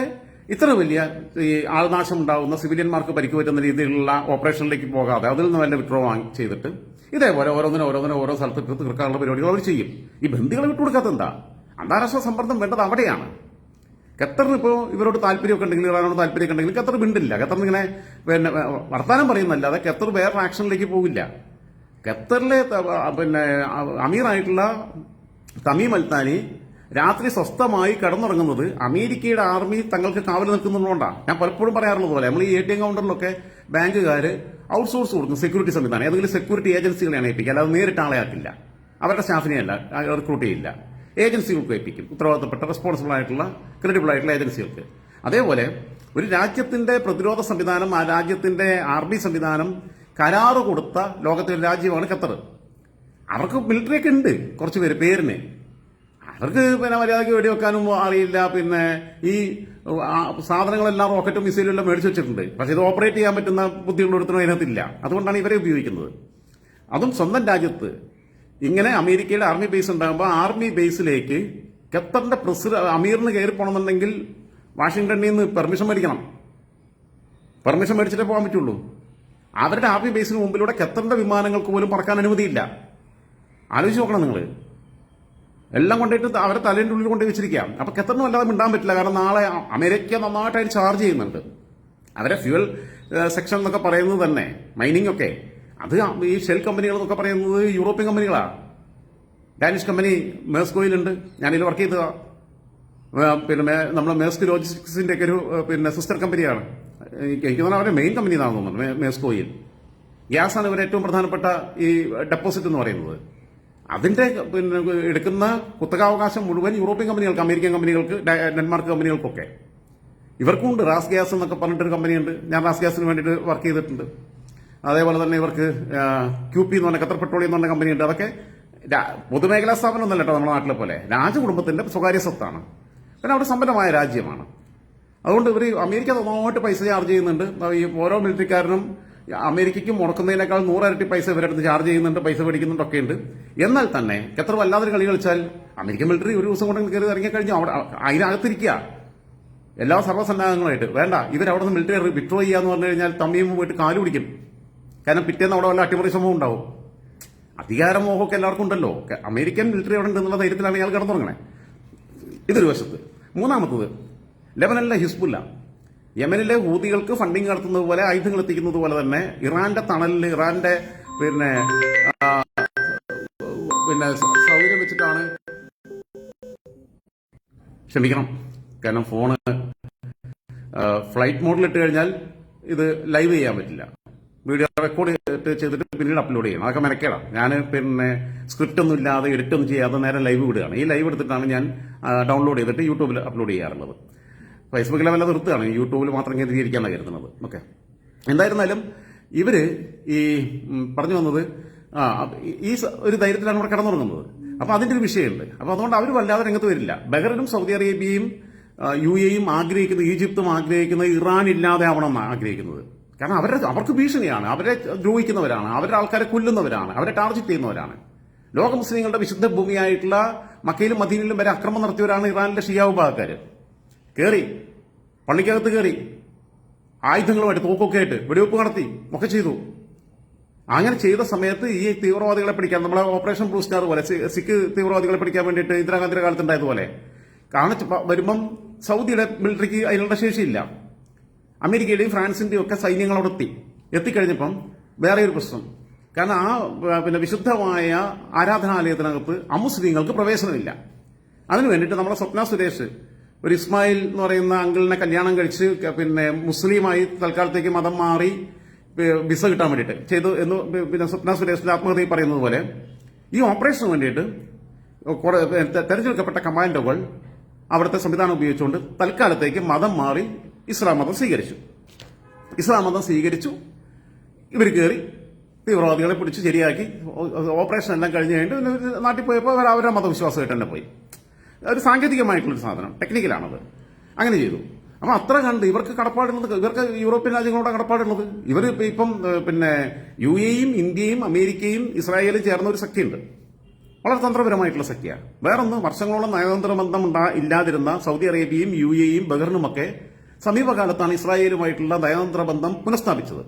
ഇത്ര വലിയ ഈ ആൾനാശം ഉണ്ടാവുന്ന സിവിലിയന്മാർക്ക് പരിക്ക് പറ്റുന്ന രീതിയിലുള്ള ഓപ്പറേഷനിലേക്ക് പോകാതെ അതിൽ നിന്ന് തന്നെ വിഡ്രോ വാങ്ങി ചെയ്തിട്ട് ഇതേപോലെ ഓരോന്നിനും ഓരോന്നിനും ഓരോ സ്ഥലത്ത് തീർക്കാനുള്ള പരിപാടികൾ അവർ ചെയ്യും. ഈ ബന്ദികളെ വിട്ടുകൊടുക്കാത്ത എന്താ അന്താരാഷ്ട്ര സമ്മർദ്ദം വേണ്ടത് അവിടെയാണ്. ഖത്തറിന് ഇപ്പോൾ ഇവരോട് താല്പര്യമൊക്കെ ഉണ്ടെങ്കിൽ ഇറാനോട് താല്പര്യമൊക്കെ ഉണ്ടെങ്കിൽ ഖത്തർ മിണ്ടില്ല. ഖത്തറിന് ഇങ്ങനെ പിന്നെ വർത്താനം പറയുന്നല്ലാതെ ഖത്തർ വേറെ ആക്ഷനിലേക്ക് പോകില്ല ഖത്തറിലെ പിന്നെ അമീറായിട്ടുള്ള തമീം അൽത്താനി രാത്രി സ്വസ്ഥമായി കിടന്നുറങ്ങുന്നത് അമേരിക്കയുടെ ആർമി തങ്ങൾക്ക് കാവൽ നിൽക്കുന്നതുകൊണ്ടാണ്. ഞാൻ പലപ്പോഴും പറയാറുള്ളത് പോലെ നമ്മൾ ഈ എ ടി എം കൗണ്ടറിലൊക്കെ ബാങ്കുകാർ ഔട്ട്സോഴ്സ് കൊടുക്കും സെക്യൂരിറ്റി സംവിധാനം. ഏതെങ്കിലും സെക്യൂരിറ്റി ഏജൻസികളെയാണ് ഏൽപ്പിക്കുക. അല്ലാതെ നേരിട്ട് ആളെ ആക്കില്ല. അവരുടെ സ്റ്റാഫിനെയല്ല റിക്രൂട്ട് ചെയ്യില്ല. ഏജൻസികൾക്ക് ഏൽപ്പിക്കും. ഉത്തരവാദിത്തപ്പെട്ട റെസ്പോൺസിബിൾ ആയിട്ടുള്ള ക്രെഡിബിൾ ആയിട്ടുള്ള ഏജൻസികൾക്ക്. അതേപോലെ ഒരു രാജ്യത്തിന്റെ പ്രതിരോധ സംവിധാനം ആ രാജ്യത്തിന്റെ ആർമി സംവിധാനം കരാറ് കൊടുത്ത ലോകത്തെ ഒരു രാജ്യമാണ് ഖത്തർ. അവർക്ക് മിലിറ്ററി ഒക്കെ ഉണ്ട് കുറച്ച് പേര് പേരിന്. അവർക്ക് പിന്നെ മര്യാദയ്ക്ക് വെടിവെക്കാനും അറിയില്ല പിന്നെ ഈ സാധനങ്ങളെല്ലാം റോക്കറ്റും മിസൈലും എല്ലാം മേടിച്ചു വെച്ചിട്ടുണ്ട്. പക്ഷേ ഇത് ഓപ്പറേറ്റ് ചെയ്യാൻ പറ്റുന്ന ബുദ്ധിയുള്ള ബുദ്ധിയുള്ളൊരുത്തരും അതിനകത്തില്ല. അതുകൊണ്ടാണ് ഇവരെ ഉപയോഗിക്കുന്നത്. അതും സ്വന്തം രാജ്യത്ത് ഇങ്ങനെ അമേരിക്കയുടെ ആർമി ബേസ് ഉണ്ടാകുമ്പോൾ ആർമി ബേസിലേക്ക് ഖത്തറിന്റെ പ്രസിഡന്റ് അമീറിന് കയറി പോകണമെന്നുണ്ടെങ്കിൽ വാഷിംഗ്ടണിൽ നിന്ന് പെർമിഷൻ മേടിക്കണം. പെർമിഷൻ മേടിച്ചിട്ടേ പോകാൻ പറ്റുള്ളൂ. അവരുടെ ആർമി ബേസിന് മുമ്പിലൂടെ ഖത്തറിന്റെ വിമാനങ്ങൾക്ക് പോലും പറക്കാൻ അനുമതിയില്ല. ആലോചിച്ച് നോക്കണം നിങ്ങൾ എല്ലാം കൊണ്ടിട്ട് അവരെ തലേന്റെ ഉള്ളിൽ കൊണ്ട് വെച്ചിരിക്കാം അപ്പൊ ഖത്തറിന് വല്ലാതെ മിണ്ടാൻ പറ്റില്ല. കാരണം നാളെ അമേരിക്ക നന്നായിട്ട് അതിന് ചാർജ് ചെയ്യുന്നുണ്ട്. അവരെ ഫ്യൂവൽ സെക്ഷൻ എന്നൊക്കെ പറയുന്നത് തന്നെ. മൈനിങ് ഒക്കെ. അത് ഈ ഷെൽ കമ്പനികൾ എന്നൊക്കെ പറയുന്നത് യൂറോപ്യൻ കമ്പനികളാണ് ഡാനിഷ് കമ്പനി മേസ്കോയിലുണ്ട് ഞാനിതിൽ വർക്ക് ചെയ്തതാ. പിന്നെ നമ്മുടെ മേസ്ക് ലോജിസ്റ്റിക്സിന്റെ ഒക്കെ ഒരു പിന്നെ സിസ്റ്റർ കമ്പനിയാണ്. എനിക്ക് എനിക്ക് തോന്നുന്നു അവരുടെ മെയിൻ കമ്പനി എന്നാണ് തോന്നുന്നത് മേസ്കോയിൽ ഗ്യാസാണ് ഇവരുടെ ഏറ്റവും പ്രധാനപ്പെട്ട ഈ ഡെപ്പോസിറ്റ് എന്ന് പറയുന്നത്. അതിന്റെ പിന്നെ എടുക്കുന്ന കുത്തകാവകാശം മുഴുവൻ യൂറോപ്യൻ കമ്പനികൾക്ക് അമേരിക്കൻ കമ്പനികൾക്ക് ഡെൻമാർക്ക് കമ്പനികൾക്കൊക്കെ. ഇവർക്കും ഉണ്ട് റാസ് ഗ്യാസ് എന്നൊക്കെ പറഞ്ഞിട്ടൊരു കമ്പനിയുണ്ട്. ഞാൻ റാസ് ഗ്യാസിന് വേണ്ടിയിട്ട് വർക്ക് ചെയ്തിട്ടുണ്ട്. അതേപോലെ തന്നെ ഇവർക്ക് ക്യൂ പി എന്ന് പറഞ്ഞ ഖത്തർ പെട്രോളിയം എന്ന് പറഞ്ഞ കമ്പനിയുണ്ട് അതൊക്കെ പൊതുമേഖലാ സ്ഥാപനം ഒന്നല്ല കേട്ടോ നമ്മുടെ നാട്ടിലെ പോലെ രാജകുടുംബത്തിന്റെ സ്വകാര്യ സ്വത്താണ്. പിന്നെ അവിടെ സമ്പന്നമായ രാജ്യമാണ്. അതുകൊണ്ട് ഇവർ അമേരിക്ക നന്നായിട്ട് പൈസ ചാർജ് ചെയ്യുന്നുണ്ട്. ഈ ഓരോ മിലിറ്ററിക്കാരനും അമേരിക്കയ്ക്ക് മുടക്കുന്നതിനേക്കാൾ നൂറരട്ടി പൈസ ഇവരടുത്ത് ചാർജ് ചെയ്യുന്നുണ്ട് പൈസ മേടിക്കുന്നുണ്ടൊക്കെ ഉണ്ട്. എന്നാൽ തന്നെ എത്ര വല്ലാതൊരു കളി കളിച്ചാൽ അമേരിക്കൻ മിലിറ്ററി ഒരു ദിവസം കൊണ്ട് കയറി ഇറങ്ങിക്കഴിഞ്ഞു. അവിടെ അതിനകത്തിരിക്കുക. എല്ലാ സർവസന്നാഹങ്ങളായിട്ട്. വേണ്ട ഇവരവിടെ നിന്ന് മിലിറ്ററി വിഡ്രോ ചെയ്യാന്ന് പറഞ്ഞു കഴിഞ്ഞാൽ തമ്മിയും പോയിട്ട് കാലു പിടിക്കും. കാരണം പിറ്റേന്ന് അവിടെ വല്ല അട്ടിമറി സംഭവം ഉണ്ടാവും. അധികാരമോഹമൊക്കെ എല്ലാവർക്കും ഉണ്ടല്ലോ. അമേരിക്കൻ മിലിറ്ററി അവിടെ ഉണ്ടെന്നുള്ള ധൈര്യത്തിലാണ് ഇയാൾ കിടന്നുറങ്ങണേ ഇതൊരു വശത്ത്. മൂന്നാമത്തത് ലെബനനിലെ ഹിസ്ബുല്ല. യമനിലെ ഹൂതികൾക്ക് ഫണ്ടിങ് നടത്തുന്നത് പോലെ ആയുധങ്ങൾ എത്തിക്കുന്നത് പോലെ തന്നെ ഇറാന്റെ തണലിൽ ഇറാന്റെ പിന്നെ പിന്നെ സൗകര്യം വെച്ചിട്ടാണ് ക്ഷമിക്കണം. കാരണം ഫോണ് ഫ്ലൈറ്റ് മോഡിൽ ഇട്ട് കഴിഞ്ഞാൽ ഇത് ലൈവ് ചെയ്യാൻ പറ്റില്ല. വീഡിയോ റെക്കോർഡ് ചെയ്തിട്ട് പിന്നീട് അപ്ലോഡ് ചെയ്യണം. അതൊക്കെ മെനക്കേടാം. ഞാൻ പിന്നെ സ്ക്രിപ്റ്റ് ഒന്നും ഇല്ലാതെ എഡിറ്റ് ഒന്നും ചെയ്യാതെ നേരെ ലൈവ് വിടുകയാണ്. ഈ ലൈവ് എടുത്തിട്ടാണ് ഞാൻ ഡൗൺലോഡ് ചെയ്തിട്ട് യൂട്യൂബിൽ അപ്ലോഡ് ചെയ്യാറുള്ളത്. ഫേസ്ബുക്കിൽ വല്ല നിർത്തുകയാണ്. യൂട്യൂബിൽ മാത്രം കേന്ദ്രീകരിക്കാനാണ് കരുതുന്നത്. ഓക്കെ എന്തായിരുന്നാലും ഇവർ ഈ പറഞ്ഞു വന്നത് ഈ- ഒരു ധൈര്യത്തിലാണ് ഇവിടെ കിടന്നുറങ്ങുന്നത്. അപ്പൊ അതിന്റെ ഒരു വിഷയമുണ്ട്. അപ്പോൾ അതുകൊണ്ട് അവർ വല്ലാതെ രംഗത്ത് വരില്ല. ബഹ്റിനും സൗദി അറേബ്യയും യു എയും ആഗ്രഹിക്കുന്നത് ഈജിപ്തും ആഗ്രഹിക്കുന്നത് ഇറാൻ ഇല്ലാതെ ആവണമെന്നാണ് ആഗ്രഹിക്കുന്നത്. കാരണം അവരുടെ അവർക്ക് ഭീഷണിയാണ്. അവരെ ദ്രോഹിക്കുന്നവരാണ്. അവരുടെ ആൾക്കാരെ കൊല്ലുന്നവരാണ്. അവരെ ടാർജറ്റ് ചെയ്യുന്നവരാണ്. ലോക മുസ്ലിങ്ങളുടെ വിശുദ്ധ ഭൂമിയായിട്ടുള്ള മക്കയിലും മദീനിലും വരെ അക്രമം നടത്തിയവരാണ് ഇറാനിലെ ഷിയാ വിഭാഗക്കാർ കയറി പള്ളിക്കകത്ത് കയറി ആയുധങ്ങളുമായിട്ട് തോക്കൊക്കെ ആയിട്ട് വെടിവെപ്പ് നടത്തി. ഒക്കെ ചെയ്തു. അങ്ങനെ ചെയ്ത സമയത്ത് ഈ തീവ്രവാദികളെ പിടിക്കാൻ നമ്മളെ ഓപ്പറേഷൻ ബ്ലൂ സ്റ്റാർ പോലെ സിഖ് തീവ്രവാദികളെ പിടിക്കാൻ വേണ്ടിയിട്ട് ഇന്ദിരാഗാന്ധിയുടെ കാലത്തുണ്ടായതുപോലെ കാണിച്ച് വരുമ്പം സൗദിയുടെ മിലിറ്ററിക്ക് അതിനുള്ള ശേഷിയില്ല. അമേരിക്കയുടെയും ഫ്രാൻസിന്റെയും ഒക്കെ സൈന്യങ്ങളോടെത്തി എത്തി എത്തിക്കഴിഞ്ഞപ്പം വേറെ ഒരു പ്രശ്നം. കാരണം ആ പിന്നെ വിശുദ്ധമായ ആരാധനാലയത്തിനകത്ത് അമുസ്ലിങ്ങൾക്ക് പ്രവേശനമില്ല. അതിനു വേണ്ടിയിട്ട് നമ്മുടെ സ്വപ്ന സുരേഷ് ഒരു ഇസ്മായിൽ എന്ന് പറയുന്ന അങ്കിളിനെ കല്യാണം കഴിച്ച് പിന്നെ മുസ്ലിമായി തൽക്കാലത്തേക്ക് മതം മാറി വിസ കിട്ടാൻ വേണ്ടിയിട്ട് ചെയ്തു എന്ന് പിന്നെ സ്വപ്ന സുരേഷിന്റെ ആത്മഹത്യ പറയുന്നത് പോലെ ഈ ഓപ്പറേഷന് വേണ്ടിയിട്ട് തെരഞ്ഞെടുക്കപ്പെട്ട കമാൻഡോകൾ അവിടുത്തെ സംവിധാനം ഉപയോഗിച്ചുകൊണ്ട് തൽക്കാലത്തേക്ക് മതം മാറി ഇസ്ലാം മതം സ്വീകരിച്ചു. ഇസ്ലാം മതം സ്വീകരിച്ചു. ഇവർ കയറി തീവ്രവാദികളെ പിടിച്ച് ശരിയാക്കി. ഓപ്പറേഷൻ എല്ലാം കഴിഞ്ഞ് കഴിഞ്ഞിട്ട് നാട്ടിൽ പോയപ്പോൾ അവർ അവരുടെ മതവിശ്വാസമായിട്ട് തന്നെ പോയി. ഒരു സാങ്കേതികമായിട്ടുള്ളൊരു സാധനം ടെക്നിക്കലാണത്. അങ്ങനെ ചെയ്തു. അപ്പം അത്ര കണ്ട് ഇവർക്ക് കടപ്പാടുള്ളത് ഇവർക്ക് യൂറോപ്യൻ രാജ്യങ്ങളോട് കടപ്പാടുള്ളത്? ഇവർ ഇപ്പം പിന്നെ യു എയും ഇന്ത്യയും അമേരിക്കയും ഇസ്രായേലും ചേർന്ന ഒരു സഖ്യമുണ്ട് വളരെ തന്ത്രപരമായിട്ടുള്ള ശക്തിയാണ്. വേറൊന്ന് വർഷങ്ങളോളം നയതന്ത്ര ബന്ധം ഉണ്ടാ- ഇല്ലാതിരുന്ന സൗദി അറേബ്യയും യു എയും ബഹറിനുമൊക്കെ സമീപകാലത്താണ് ഇസ്രായേലുമായിട്ടുള്ള നയതന്ത്ര ബന്ധം പുനഃസ്ഥാപിച്ചത്.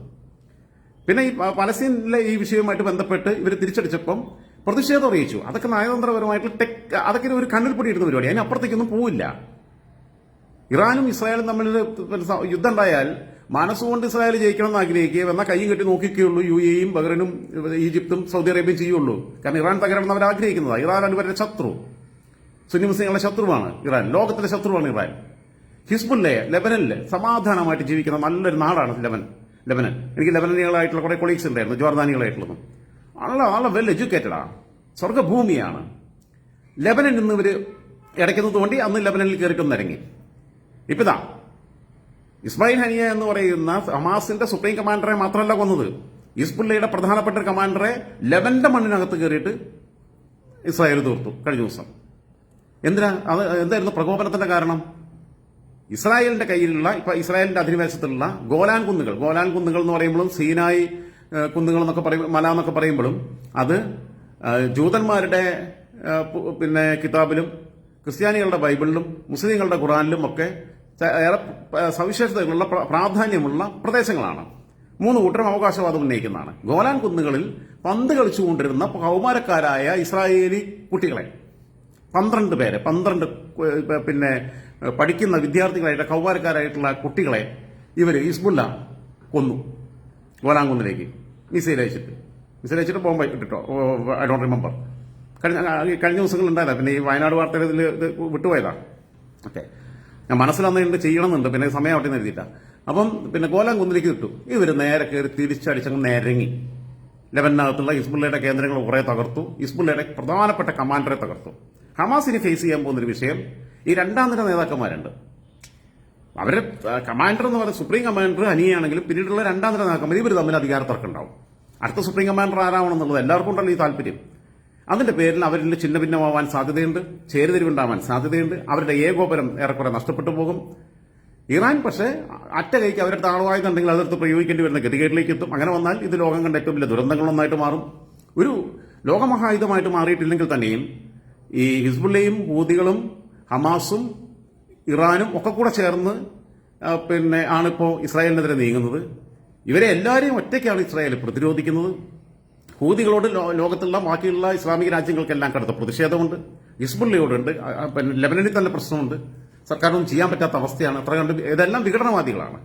പിന്നെ ഈ പലസ്തീനിലെ ഈ വിഷയവുമായിട്ട് ബന്ധപ്പെട്ട് ഇവർ തിരിച്ചടിച്ചപ്പം പ്രതിഷേധം അറിയിച്ചു. അതൊക്കെ നയതന്ത്രപരമായിട്ടുള്ള ടെക് അതൊക്കെ ഒരു കണ്ണിൽ പൊടി ഇടുന്ന പരിപാടി അതിനപ്പുറത്തേക്കൊന്നും പോവില്ല. ഇറാനും ഇസ്രായേലും തമ്മിൽ യുദ്ധം ഉണ്ടായാൽ മനസ്സുകൊണ്ട് ഇസ്രായേൽ ജയിക്കണമെന്ന് ആഗ്രഹിക്കുക എന്നാൽ കൈയും കെട്ടി നോക്കിക്കുകയുള്ളൂ യു എയും ബഹ്റനും ഈജിപ്തും സൗദി അറേബ്യയും ചെയ്യുള്ളൂ. കാരണം ഇറാൻ തകരണം അവർ ആഗ്രഹിക്കുന്നതാണ് ഇറാൻ ഇവരുടെ ശത്രു. സുന്നി മുസ്ലിങ്ങളുടെ ശത്രുവാണ് ഇറാൻ. ലോകത്തിലെ ശത്രുവാണ് ഇറാൻ. ഹിസ്ബുല്ലേ ലെബനനിൽ സമാധാനമായിട്ട് ജീവിക്കുന്ന നല്ലൊരു നാടാണ് ലെബനൻ ലെബനൻ. എനിക്ക് ലെബനനികളായിട്ടുള്ള കുറെ കൊളീഗ്സ് ഉണ്ടായിരുന്നു ജോർദാനികളായിട്ടുള്ളതും. ആളെ നല്ല വെൽ എഡ്യൂക്കേറ്റഡാ സ്വർഗഭൂമിയാണ്. ലെബനൻ നിന്ന് ഇവർ ഇടയ്ക്കുന്നത് വേണ്ടി അന്ന് ലെബനനിൽ കയറിയിട്ടൊന്ന് ഇറങ്ങി ഇപ്പിതാ. ഇസ്മായിൽ ഹനിയ എന്ന് പറയുന്ന ഹമാസിന്റെ സുപ്രീം കമാൻഡറെ മാത്രമല്ല കൊന്നത്. ഹിസ്ബുല്ലയുടെ പ്രധാനപ്പെട്ട കമാൻഡറെ ലെബന്റെ മണ്ണിനകത്ത് കയറിയിട്ട് ഇസ്രായേൽ തീർത്തു കഴിഞ്ഞ ദിവസം. എന്തിനാ? അത് എന്തായിരുന്നു പ്രകോപനത്തിന്റെ കാരണം? ഇസ്രായേലിന്റെ കയ്യിലുള്ള ഇപ്പൊ ഇസ്രായേലിന്റെ അധിനിവേശത്തിലുള്ള ഗോലാൻ കുന്നുകൾ. ഗോലാൻ കുന്നുകൾ എന്ന് പറയുമ്പോഴും സീനായി കുന്നുകൾ എന്നൊക്കെ പറയും മല എന്നൊക്കെ പറയുമ്പോഴും അത് ജൂതന്മാരുടെ പിന്നെ കിതാബിലും ക്രിസ്ത്യാനികളുടെ ബൈബിളിലും മുസ്ലിങ്ങളുടെ ഖുറാനിലും ഒക്കെ ഏറെ സവിശേഷതകളുള്ള പ്രാധാന്യമുള്ള പ്രദേശങ്ങളാണ്. മൂന്ന് കൂട്ടരും അവകാശവാദം ഉന്നയിക്കുന്നതാണ്. ഗോലാൻ കുന്നുകളിൽ പന്ത് കളിച്ചുകൊണ്ടിരുന്ന കൗമാരക്കാരായ ഇസ്രായേലി കുട്ടികളെ പന്ത്രണ്ട് പേരെ പന്ത്രണ്ട് പിന്നെ പഠിക്കുന്ന വിദ്യാർത്ഥികളായിട്ട് കൗമാരക്കാരായിട്ടുള്ള കുട്ടികളെ ഇവർ ഹിസ്ബുല്ല കൊന്നു. ഗോലാങ്കുന്നിലേക്ക് മിസൈൽ അയച്ചിട്ട്. മിസൈൽ അയച്ചിട്ട് ബോംബ് ഇട്ടിട്ടോ? I don't remember. കഴിഞ്ഞ കഴിഞ്ഞ ദിവസങ്ങളിൽ ഉണ്ടായില്ല പിന്നെ ഈ വയനാട് വാർത്തയിൽ ഇതിൽ ഇത് വിട്ടുപോയതാണ് ഓക്കെ. ഞാൻ മനസ്സിലന്നുണ്ട് ചെയ്യണമെന്നുണ്ട്. പിന്നെ സമയം അവിടെ എഴുതിയിട്ടാണ് അപ്പം പിന്നെ ഗോലാങ്കുന്നിലേക്ക് കിട്ടു ഇവർ നേരെ കയറി തിരിച്ചടിച്ചങ്ങ് നേരങ്ങി. ലെബനകത്തുള്ള ഹിസ്ബുള്ളയുടെ കേന്ദ്രങ്ങൾ കുറെ തകർത്തു. ഹിസ്ബുള്ളയുടെ പ്രധാനപ്പെട്ട കമാൻഡറെ തകർത്തു. ഹമാസിന് ഫേസ് ചെയ്യാൻ പോകുന്നൊരു വിഷയം ഈ രണ്ടാം നിര നേതാക്കന്മാരുണ്ട്. അവരെ കമാൻഡർ എന്ന് പറയുന്നത് സുപ്രീം കമാൻഡർ അനിയാണെങ്കിലും പിന്നീടുള്ള രണ്ടാം നിര നേതാക്കന്മാർ ഇവർ തമ്മിൽ അധികാര തർക്കമുണ്ടാവും അടുത്ത സുപ്രീം കമാൻഡർ ആരാവണമെന്നുള്ളത് എല്ലാവർക്കും ഉണ്ടല്ലോ ഈ താല്പര്യം. അതിന്റെ പേരിൽ അവരിൽ ചിന്ന ഭിന്നമാവാൻ സാധ്യതയുണ്ട് ചേരുതിരിവുണ്ടാവാൻ സാധ്യതയുണ്ട് അവരുടെ ഏകോപനം ഏറെക്കുറെ നഷ്ടപ്പെട്ടു പോകും. ഇറാൻ പക്ഷേ അറ്റ കൈക്ക് അവരുടെ താളവായുന്നുണ്ടെങ്കിൽ അതെടുത്ത് പ്രയോഗിക്കേണ്ടി വരുന്ന ഗതികേട്ടിലേക്ക് എത്തും. അങ്ങനെ വന്നാൽ ഇത് ലോകം കണ്ട ഏറ്റവും വലിയ ദുരന്തങ്ങളൊന്നായിട്ട് മാറും. ഒരു ലോകമഹായുധമായിട്ട് മാറിയിട്ടില്ലെങ്കിൽ തന്നെയും ഈ ഹിസ്ബുള്ളയും ഹൂതികളും ഹമാസും ഇറാനും ഒക്കെ കൂടെ ചേർന്ന് പിന്നെ ആണിപ്പോൾ ഇസ്രായേലിനെതിരെ നീങ്ങുന്നത്. ഇവരെ എല്ലാവരെയും ഒറ്റയ്ക്കാണ് ഇസ്രായേൽ പ്രതിരോധിക്കുന്നത്. ഹൂതികളോട് ലോകത്തുള്ള ബാക്കിയുള്ള ഇസ്ലാമിക രാജ്യങ്ങൾക്കെല്ലാം കടുത്ത പ്രതിഷേധമുണ്ട്. ഹിസ്ബുള്ളയോടുണ്ട്. പിന്നെ ലെബനനിൽ തന്നെ പ്രശ്നമുണ്ട്. സർക്കാരൊന്നും ചെയ്യാൻ പറ്റാത്ത അവസ്ഥയാണ്. അത്ര കണ്ട് ഇതെല്ലാം വിഘടനവാദികളാണ്.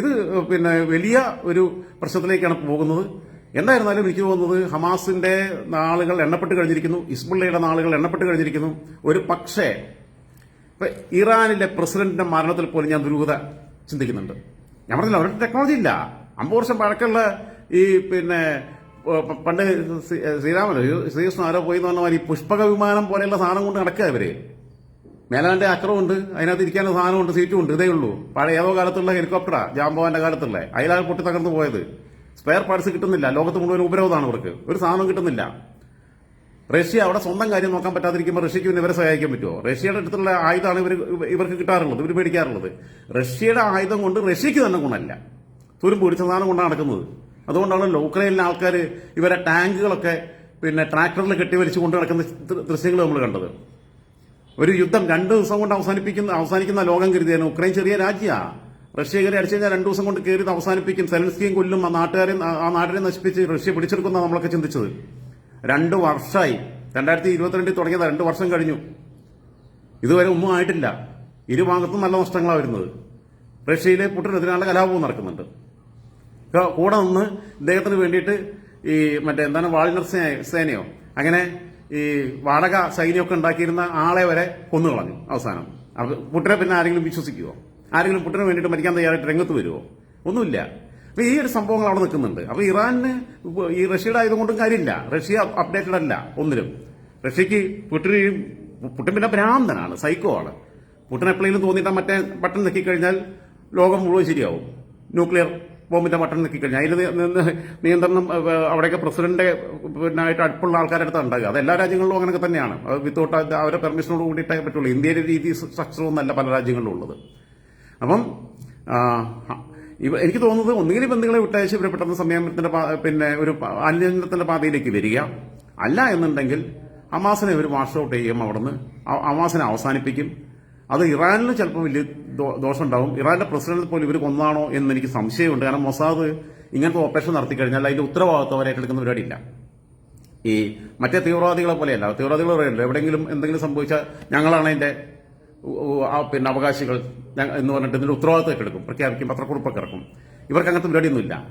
ഇത് പിന്നെ വലിയ ഒരു പ്രശ്നത്തിലേക്കാണ് പോകുന്നത്. എന്തായിരുന്നാലും എനിക്ക് തോന്നുന്നത് ഹമാസിന്റെ നാളുകൾ എണ്ണപ്പെട്ട് കഴിഞ്ഞിരിക്കുന്നു ഇസ്ബുള്ളയുടെ നാളുകൾ എണ്ണപ്പെട്ട് കഴിഞ്ഞിരിക്കുന്നു. ഒരു പക്ഷേ ഇപ്പൊ ഇറാനിലെ പ്രസിഡന്റിന്റെ മരണത്തിൽ പോലും ഞാൻ ദുരൂഹത ചിന്തിക്കുന്നുണ്ട്. ഞാൻ പറഞ്ഞില്ല അവരുടെ ടെക്നോളജി ഇല്ല. അമ്പത് വർഷം പഴക്കമുള്ള ഈ പിന്നെ പണ്ട് ശ്രീരാമൻ ശ്രീകൃഷ്ണൻ ആരോ പോയി എന്ന് പറഞ്ഞ മാതിരി പുഷ്പക വിമാനം പോലെയുള്ള സാധനം കൊണ്ട് നടക്കുക ഇവർ. മേലാന്റെ അക്രമുണ്ട് അതിനകത്ത് ഇരിക്കാനുള്ള സാധനമുണ്ട് സീറ്റും ഉണ്ട് ഇതേ ഉള്ളൂ പഴയ ഏതോ കാലത്തുള്ള ഹെലികോപ്റ്ററാ ജാംബോന്റെ കാലത്തുള്ള അയിലാണ് പൊട്ടി തകർന്നു പോയത്. സ്പെയർ പാർട്സ് കിട്ടുന്നില്ല. ലോകത്ത് മുഴുവൻ ഉപരോധമാണ് ഇവർക്ക്. ഒരു സാധനം കിട്ടുന്നില്ല. റഷ്യ അവിടെ സ്വന്തം കാര്യം നോക്കാൻ പറ്റാതിരിക്കുമ്പോൾ റഷ്യക്ക് പിന്നെ ഇവരെ സഹായിക്കാൻ പറ്റുമോ റഷ്യയുടെ അടുത്തുള്ള ആയുധമാണ് ഇവർ ഇവർക്ക് കിട്ടാറുള്ളത് ഇവർ മേടിക്കാറുള്ളത്. റഷ്യയുടെ ആയുധം കൊണ്ട് റഷ്യക്ക് തന്നെ ഗുണമല്ല. തുരുമ്പ് പിടിച്ച സാധനം കൊണ്ടാണ് നടക്കുന്നത്. അതുകൊണ്ടാണ് ഉക്രൈനിലെ ആൾക്കാർ ഇവരെ ടാങ്കുകളൊക്കെ പിന്നെ ട്രാക്ടറിൽ കെട്ടിവലിച്ച് കൊണ്ട് നടക്കുന്ന ദൃശ്യങ്ങൾ നമ്മൾ കണ്ടത്. ഒരു യുദ്ധം രണ്ട് ദിവസം കൊണ്ട് അവസാനിപ്പിക്കുന്ന അവസാനിക്കുന്ന ലോകം കരുതിയാണ് ഉക്രൈൻ ചെറിയ രാജ്യമാണ് റഷ്യ കയറി അടിച്ചു കഴിഞ്ഞാൽ രണ്ടു ദിവസം കൊണ്ട് കയറി അവസാനിപ്പിക്കും. സെലൻസ്കിയും കൊല്ലും ആ നാട്ടുകാരെ ആ നാട്ടിനെ നശിപ്പിച്ച് റഷ്യ പിടിച്ചെടുക്കുന്ന നമ്മളൊക്കെ ചിന്തിച്ചത്. രണ്ട് വർഷമായി രണ്ടായിരത്തി ഇരുപത്തിരണ്ടിൽ തുടങ്ങിയത് രണ്ട് വർഷം കഴിഞ്ഞു. ഇതുവരെ ഒന്നും ആയിട്ടില്ല. ഇരുഭാഗത്തും നല്ല നഷ്ടങ്ങളാണ് വരുന്നത്. റഷ്യയിലെ പുട്ടിനെതിരാനുള്ള കലാപവും നടക്കുന്നുണ്ട്. കൂടെ നിന്ന് ഇദ്ദേഹത്തിന് വേണ്ടിയിട്ട് ഈ മറ്റേ എന്താണ് വാളിനർ സേനയോ അങ്ങനെ ഈ വാടക സൈന്യമൊക്കെ ഉണ്ടാക്കിയിരുന്ന ആളെ വരെ കൊന്നു കളഞ്ഞു അവസാനം പുട്ടിനെ പിന്നെ ആരെങ്കിലും വിശ്വസിക്കുമോ ആരെങ്കിലും പുട്ടിന് വേണ്ടിയിട്ട് മരിക്കാൻ തയ്യാറായിട്ട് രംഗത്ത് വരുമോ ഒന്നുമില്ല. അപ്പൊ ഈ ഒരു സംഭവങ്ങൾ അവിടെ നിൽക്കുന്നുണ്ട്. അപ്പൊ ഇറാന് ഈ റഷ്യയുടെ ആയതുകൊണ്ടും കാര്യമില്ല. റഷ്യ അപ്ഡേറ്റഡ് അല്ല ഒന്നിലും. റഷ്യക്ക് പുട്ടിന് പുട്ടിൻ പിന്നെ ഭ്രാന്തനാണ് സൈക്കോ ആണ്. പുട്ടിന് എപ്പോഴെങ്കിലും തോന്നിയിട്ട് മറ്റേ ബട്ടൺ നെക്കിക്കഴിഞ്ഞാൽ ലോകം മുഴുവൻ ശരിയാവും. ന്യൂക്ലിയർ ബോംബിന്റെ ബട്ടൺ നെക്കിക്കഴിഞ്ഞാൽ അതിൽ നിയന്ത്രണം അവിടെയൊക്കെ പ്രസിഡന്റ് പിന്നെ ആയിട്ട് അടുപ്പുള്ള ആൾക്കാരുടെ ഉണ്ടാകുക അത് എല്ലാ രാജ്യങ്ങളിലും അങ്ങനെയൊക്കെ തന്നെയാണ്. വിത്തൗട്ട് അവരുടെ പെർമിഷനോട് കൂടിയിട്ടേ പറ്റുള്ളൂ. ഇന്ത്യയുടെ രീതി സ്ട്രക്ചറും അല്ല പല രാജ്യങ്ങളിലും ഉള്ളത്. അപ്പം ഇവ എനിക്ക് തോന്നുന്നത് ഒന്നുകിൽ ബന്ധുക്കളെ വിട്ടയച്ച് ഇവരെ പെട്ടെന്ന് സംയമനത്തിന്റെ പിന്നെ ഒരു അനുരഞ്ജനത്തിന്റെ പാതയിലേക്ക് വരിക. അല്ല എന്നുണ്ടെങ്കിൽ അമാസിനെ ഇവർ വാഷ് ഔട്ട് ചെയ്യും അവിടുന്ന്. അമാസനെ അവസാനിപ്പിക്കും. അത് ഇറാനിൽ ചിലപ്പോൾ വലിയ ദോഷമുണ്ടാവും. ഇറാന്റെ പ്രസിഡന്റ് പോലും ഇവർ കൊന്നാണോ എന്ന് എനിക്ക് സംശയമുണ്ട്. കാരണം മൊസാദ് ഇങ്ങനത്തെ ഓപ്പറേഷൻ നടത്തി കഴിഞ്ഞാൽ അതിന്റെ ഉത്തരവാദിത്വം അവരെ ഏറ്റെടുക്കുന്ന പരിപാടിയില്ല. ഈ മറ്റേ തീവ്രവാദികളെ പോലെയല്ല. തീവ്രവാദികൾ പറയുന്നുണ്ട് എവിടെയെങ്കിലും എന്തെങ്കിലും സംഭവിച്ചാൽ ഞങ്ങളാണ് അതിന്റെ പിന്നെ അവകാശികൾ എന്ന് പറഞ്ഞിട്ട് ഇതിന്റെ ഉത്തരവാദിത്തമൊക്കെ എടുക്കും. പ്രഖ്യാപിക്കും പത്രക്കുറിപ്പൊക്കെ ഇറക്കും ഇവർക്ക് അങ്ങനത്തെ പരിപാടിയൊന്നുമില്ല.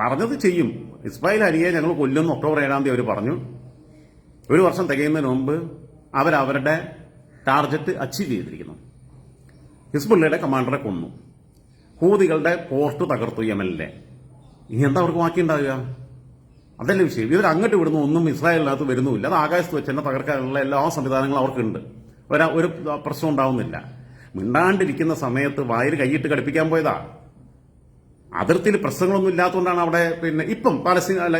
പറഞ്ഞത് ചെയ്യും. ഇസ്മായിൽ അലിയെ ഞങ്ങൾ കൊല്ലുന്ന. ഒക്ടോബർ ഏഴാം തീയതി അവർ പറഞ്ഞു. ഒരു വർഷം തികയുന്നതിന് മുമ്പ് അവരവരുടെ ടാർഗറ്റ് അച്ചീവ് ചെയ്തിരിക്കുന്നു. ഹിസ്ബുള്ളയുടെ കമാൻഡറെ കൊന്നു. ഹൂതികളുടെ പോർട്ട് തകർത്തു യമനിലെ. ഇനി എന്താ അവർക്ക് ബാക്കിയുണ്ടാവുക അതല്ല വിഷയം. ഇവർ അങ്ങോട്ട് വിടുന്ന. ഒന്നും ഇസ്രായേലിനകത്ത് വരുന്നുമില്ല. അത് ആകാശത്ത് വെച്ച് തന്നെ തകർക്കാനുള്ള എല്ലാ സംവിധാനങ്ങളും അവർക്കുണ്ട്. ഒരു ഒരു പ്രശ്നം ഉണ്ടാവുന്നില്ല. മിണ്ടാണ്ടിരിക്കുന്ന സമയത്ത് വായിൽ കൈയിട്ട് കടുപ്പിക്കാൻ പോയതാ. അതിർത്തിയിൽ പ്രശ്നങ്ങളൊന്നും ഇല്ലാത്തതുകൊണ്ടാണ് അവിടെ പിന്നെ ഇപ്പം പാലസ്തീൻ അല്ല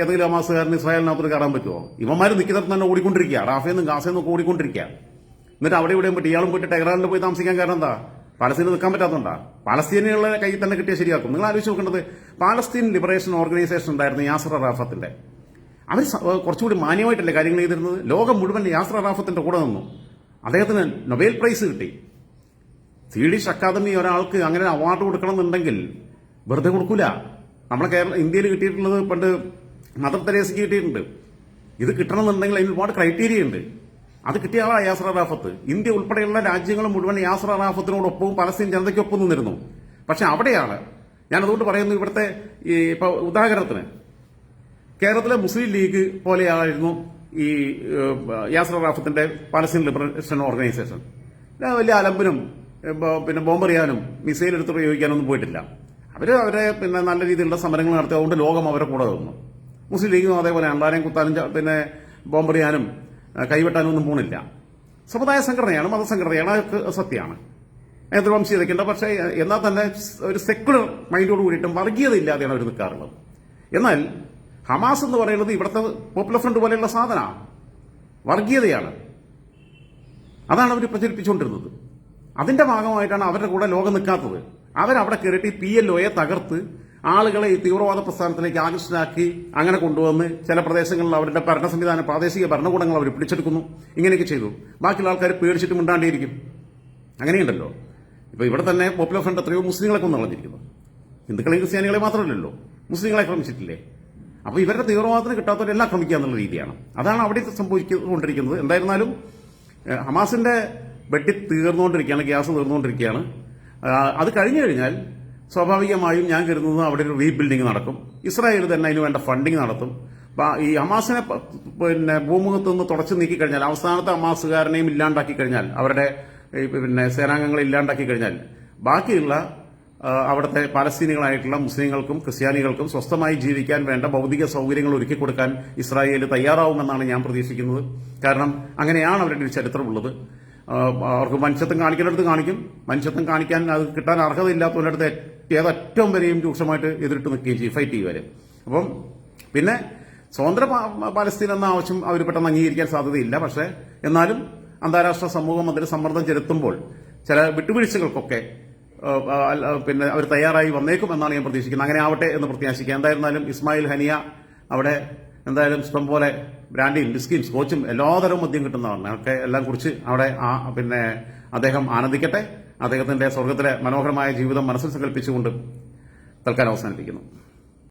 ഏതെങ്കിലും അമാസുകാരന് ഇസ്രായേലിനകത്തൊരു കയറാൻ പറ്റുമോ ഇവന്മാർ നിൽക്കുന്നിടത്ത് തന്നെ ഓടിക്കൊണ്ടിരിക്കുക. റാഫേന്നും ഗാസേന്നും ഒക്കെ ഓടിക്കൊണ്ടിരിക്കുക. എന്നിട്ട് അവിടെ ഇവിടെയും പോയിട്ട് ഇയാളും പോയിട്ട് ടെഹ്റാനിൽ പോയി താമസിക്കാൻ കാരണം എന്താ? പാലസ്തീനിൽ നിൽക്കാൻ പറ്റാത്തതുകൊണ്ടാ. പാലസ്തീനികളെ കയ്യിൽ തന്നെ കിട്ടിയ ശരിയാക്കും. നിങ്ങൾ ആലോചിച്ച് നോക്കേണ്ടത് പാലസ്തീൻ ലിബറേഷൻ ഓർഗനൈസേഷൻ ഉണ്ടായിരുന്നു യാസർ റാഫത്തിന്റെ. അവർ കുറച്ചുകൂടി മാന്യമായിട്ടല്ലേ കാര്യങ്ങൾ ചെയ്തിരുന്നത്? ലോകം മുഴുവൻ യാസർ റാഫത്തിന്റെ കൂടെ നിന്നു. അദ്ദേഹത്തിന് നൊബേൽ പ്രൈസ് കിട്ടി. സ്വീഡിഷ് അക്കാദമി ഒരാൾക്ക് അങ്ങനെ അവാർഡ് കൊടുക്കണമെന്നുണ്ടെങ്കിൽ വെറുതെ കൊടുക്കൂല. നമ്മളെ കേരള ഇന്ത്യയിൽ കിട്ടിയിട്ടുള്ളത് പണ്ട് മദർ തെരേസയ്ക്ക് കിട്ടിയിട്ടുണ്ട്. ഇത് കിട്ടണമെന്നുണ്ടെങ്കിൽ അതിന് ഒരുപാട് ക്രൈറ്റീരിയ ഉണ്ട്. അത് കിട്ടിയ ആളാ യാസർ അറാഫത്ത്. ഇന്ത്യ ഉൾപ്പെടെയുള്ള രാജ്യങ്ങൾ മുഴുവൻ യാസർ അറാഫത്തിനോടൊപ്പവും പലസ്തീൻ ജനതയ്ക്കൊപ്പം നിന്നിരുന്നു പക്ഷെ അവിടെയാണ് ഞാൻ അതുകൊണ്ട് പറയുന്നു ഇവിടുത്തെ ഈ ഇപ്പൊ ഉദാഹരണത്തിന് കേരളത്തിലെ മുസ്ലിം ലീഗ് പോലെയായിരുന്നു ഈ യാസർ റാഫത്തിന്റെ പാലസ്തീൻ ലിബറേഷൻ ഓർഗനൈസേഷൻ വലിയ അലമ്പിനും പിന്നെ ബോംബെറിയാനും മിസൈൽ എടുത്ത് പ്രയോഗിക്കാനൊന്നും പോയിട്ടില്ല. അവർ അവരെ പിന്നെ നല്ല രീതിയിലുള്ള സമരങ്ങൾ നടത്തി അതുകൊണ്ട് ലോകം അവരെ കൂടെ നിന്നു. മുസ്ലിം ലീഗും അതേപോലെ അണ്ടാനെയും കുത്താനും പിന്നെ ബോംബെറിയാനും കൈവെട്ടാനും ഒന്നും പോണില്ല. സമുദായ സംഘടനയാണ് മതസംഘടനയാണ് അതൊക്കെ സത്യമാണ്. നേതൃവംശീയതയ്ക്കുണ്ട് പക്ഷേ എന്നാൽ തന്നെ ഒരു സെക്യുലർ മൈൻഡോട് കൂടിയിട്ടും വർഗീയത ഇല്ലാതെയാണ് അവർ നിൽക്കാറുള്ളത്. എന്നാൽ ഹമാസ് എന്ന് പറയുന്നത് ഇവിടുത്തെ പോപ്പുലർ ഫ്രണ്ട് പോലെയുള്ള സാധന വർഗീയതയാണ്. അതാണ് അവർ പ്രചരിപ്പിച്ചുകൊണ്ടിരുന്നത്. അതിന്റെ ഭാഗമായിട്ടാണ് അവരുടെ കൂടെ ലോകം നിൽക്കാത്തത്. അവരവിടെ കയറിയിട്ട് പി എൽ ഒയെ തകർത്ത് ആളുകളെ ഈ തീവ്രവാദ പ്രസ്ഥാനത്തിലേക്ക് ആകർഷനാക്കി അങ്ങനെ കൊണ്ടുവന്ന് ചില പ്രദേശങ്ങളിൽ അവരുടെ ഭരണ സംവിധാനം പ്രാദേശിക ഭരണകൂടങ്ങൾ അവർ പിടിച്ചെടുക്കുന്നു. ഇങ്ങനെയൊക്കെ ചെയ്തു. ബാക്കിയുള്ള ആൾക്കാർ പേടിച്ചിട്ട് മിണ്ടാണ്ടിരിക്കും. അങ്ങനെയുണ്ടല്ലോ. ഇപ്പൊ ഇവിടെ തന്നെ പോപ്പുലർ ഫ്രണ്ട് എത്രയോ മുസ്ലിങ്ങളെ കൊന്നു കളഞ്ഞിരിക്കുന്നു ഹിന്ദുക്കളെയും ക്രിസ്ത്യാനികളെ മാത്രമല്ലല്ലോ. മുസ്ലിങ്ങളെ ആക്രമിച്ചിട്ടില്ലേ? അപ്പൊ ഇവരുടെ തീവ്രവാദത്തിന് കിട്ടാത്തവരെല്ലാം ആക്രമിക്കുക എന്നുള്ള രീതിയാണ്. അതാണ് അവിടെ സംഭവിച്ചുകൊണ്ടിരിക്കുന്നത്. എന്തായിരുന്നാലും ഹമാസിന്റെ വെട്ടി തീർന്നുകൊണ്ടിരിക്കുകയാണ് ഗ്യാസ് തീർന്നുകൊണ്ടിരിക്കുകയാണ്. അത് കഴിഞ്ഞു കഴിഞ്ഞാൽ സ്വാഭാവികമായും ഞാൻ കരുതുന്നത് അവിടെ ഒരു റീബിൽഡിംഗ് നടക്കും. ഇസ്രായേൽ തന്നെ അതിന് വേണ്ട ഫണ്ടിങ് നടത്തും. ഈ ഹമാസിനെ പിന്നെ ഭൂമുഖത്ത് നിന്ന് തുടച്ചു നീക്കി കഴിഞ്ഞാൽ അവസാനത്തെ ഹമാസുകാരനെയും ഇല്ലാണ്ടാക്കി കഴിഞ്ഞാൽ അവരുടെ പിന്നെ സേനാംഗങ്ങളെ ഇല്ലാണ്ടാക്കി കഴിഞ്ഞാൽ ബാക്കിയുള്ള അവിടുത്തെ പാലസ്തീനികളായിട്ടുള്ള മുസ്ലിങ്ങൾക്കും ക്രിസ്ത്യാനികൾക്കും സ്വസ്ഥമായി ജീവിക്കാൻ വേണ്ട ഭൗതിക സൗകര്യങ്ങൾ ഒരുക്കി കൊടുക്കാൻ ഇസ്രായേൽ തയ്യാറാവുമെന്നാണ് ഞാൻ പ്രതീക്ഷിക്കുന്നത്. കാരണം അങ്ങനെയാണ് അവരുടെ ഒരു ചരിത്രമുള്ളത്. അവർക്ക് മനുഷ്യത്വം കാണിക്കേണ്ടത് കാണിക്കും. മനുഷ്യത്വം കാണിക്കാൻ അത് കിട്ടാൻ അർഹതയില്ലാത്തവരുടെ ഏതറ്റവും വരെയും രൂക്ഷമായിട്ട് എതിരിട്ട് നിൽക്കുകയും ചെയ്യും ഫൈറ്റ് ചെയ്യുവരെ. അപ്പം പിന്നെ സ്വതന്ത്ര പാലസ്തീൻ എന്ന ആവശ്യം അവർ പെട്ടെന്ന് അംഗീകരിക്കാൻ സാധ്യതയില്ല. പക്ഷേ എന്നാലും അന്താരാഷ്ട്ര സമൂഹം അതിന് സമ്മർദ്ദം ചെലുത്തുമ്പോൾ ചില വിട്ടുവീഴ്ചകൾക്കൊക്കെ പിന്നെ അവർ തയ്യാറായി വന്നേക്കും എന്നാണ് ഞാൻ പ്രതീക്ഷിക്കുന്നത്. അങ്ങനെ ആവട്ടെ എന്ന് പ്രത്യാശിക്കുക. എന്തായിരുന്നാലും ഇസ്മായിൽ ഹനിയ അവിടെ എന്തായാലും ഇഷ്ടം പോലെ ബ്രാൻഡിയും ബിസ്കിയും സ്കോച്ചും എല്ലാതരവും മദ്യം കിട്ടുന്നതാണ്. ഒക്കെ എല്ലാം കുറിച്ച് അവിടെ ആ പിന്നെ അദ്ദേഹം ആനന്ദിക്കട്ടെ. അദ്ദേഹത്തിന്റെ സ്വർഗത്തിലെ മനോഹരമായ ജീവിതം മനസ്സിൽ സങ്കല്പിച്ചുകൊണ്ട് തൽക്കാലം അവസാനിപ്പിക്കുന്നു.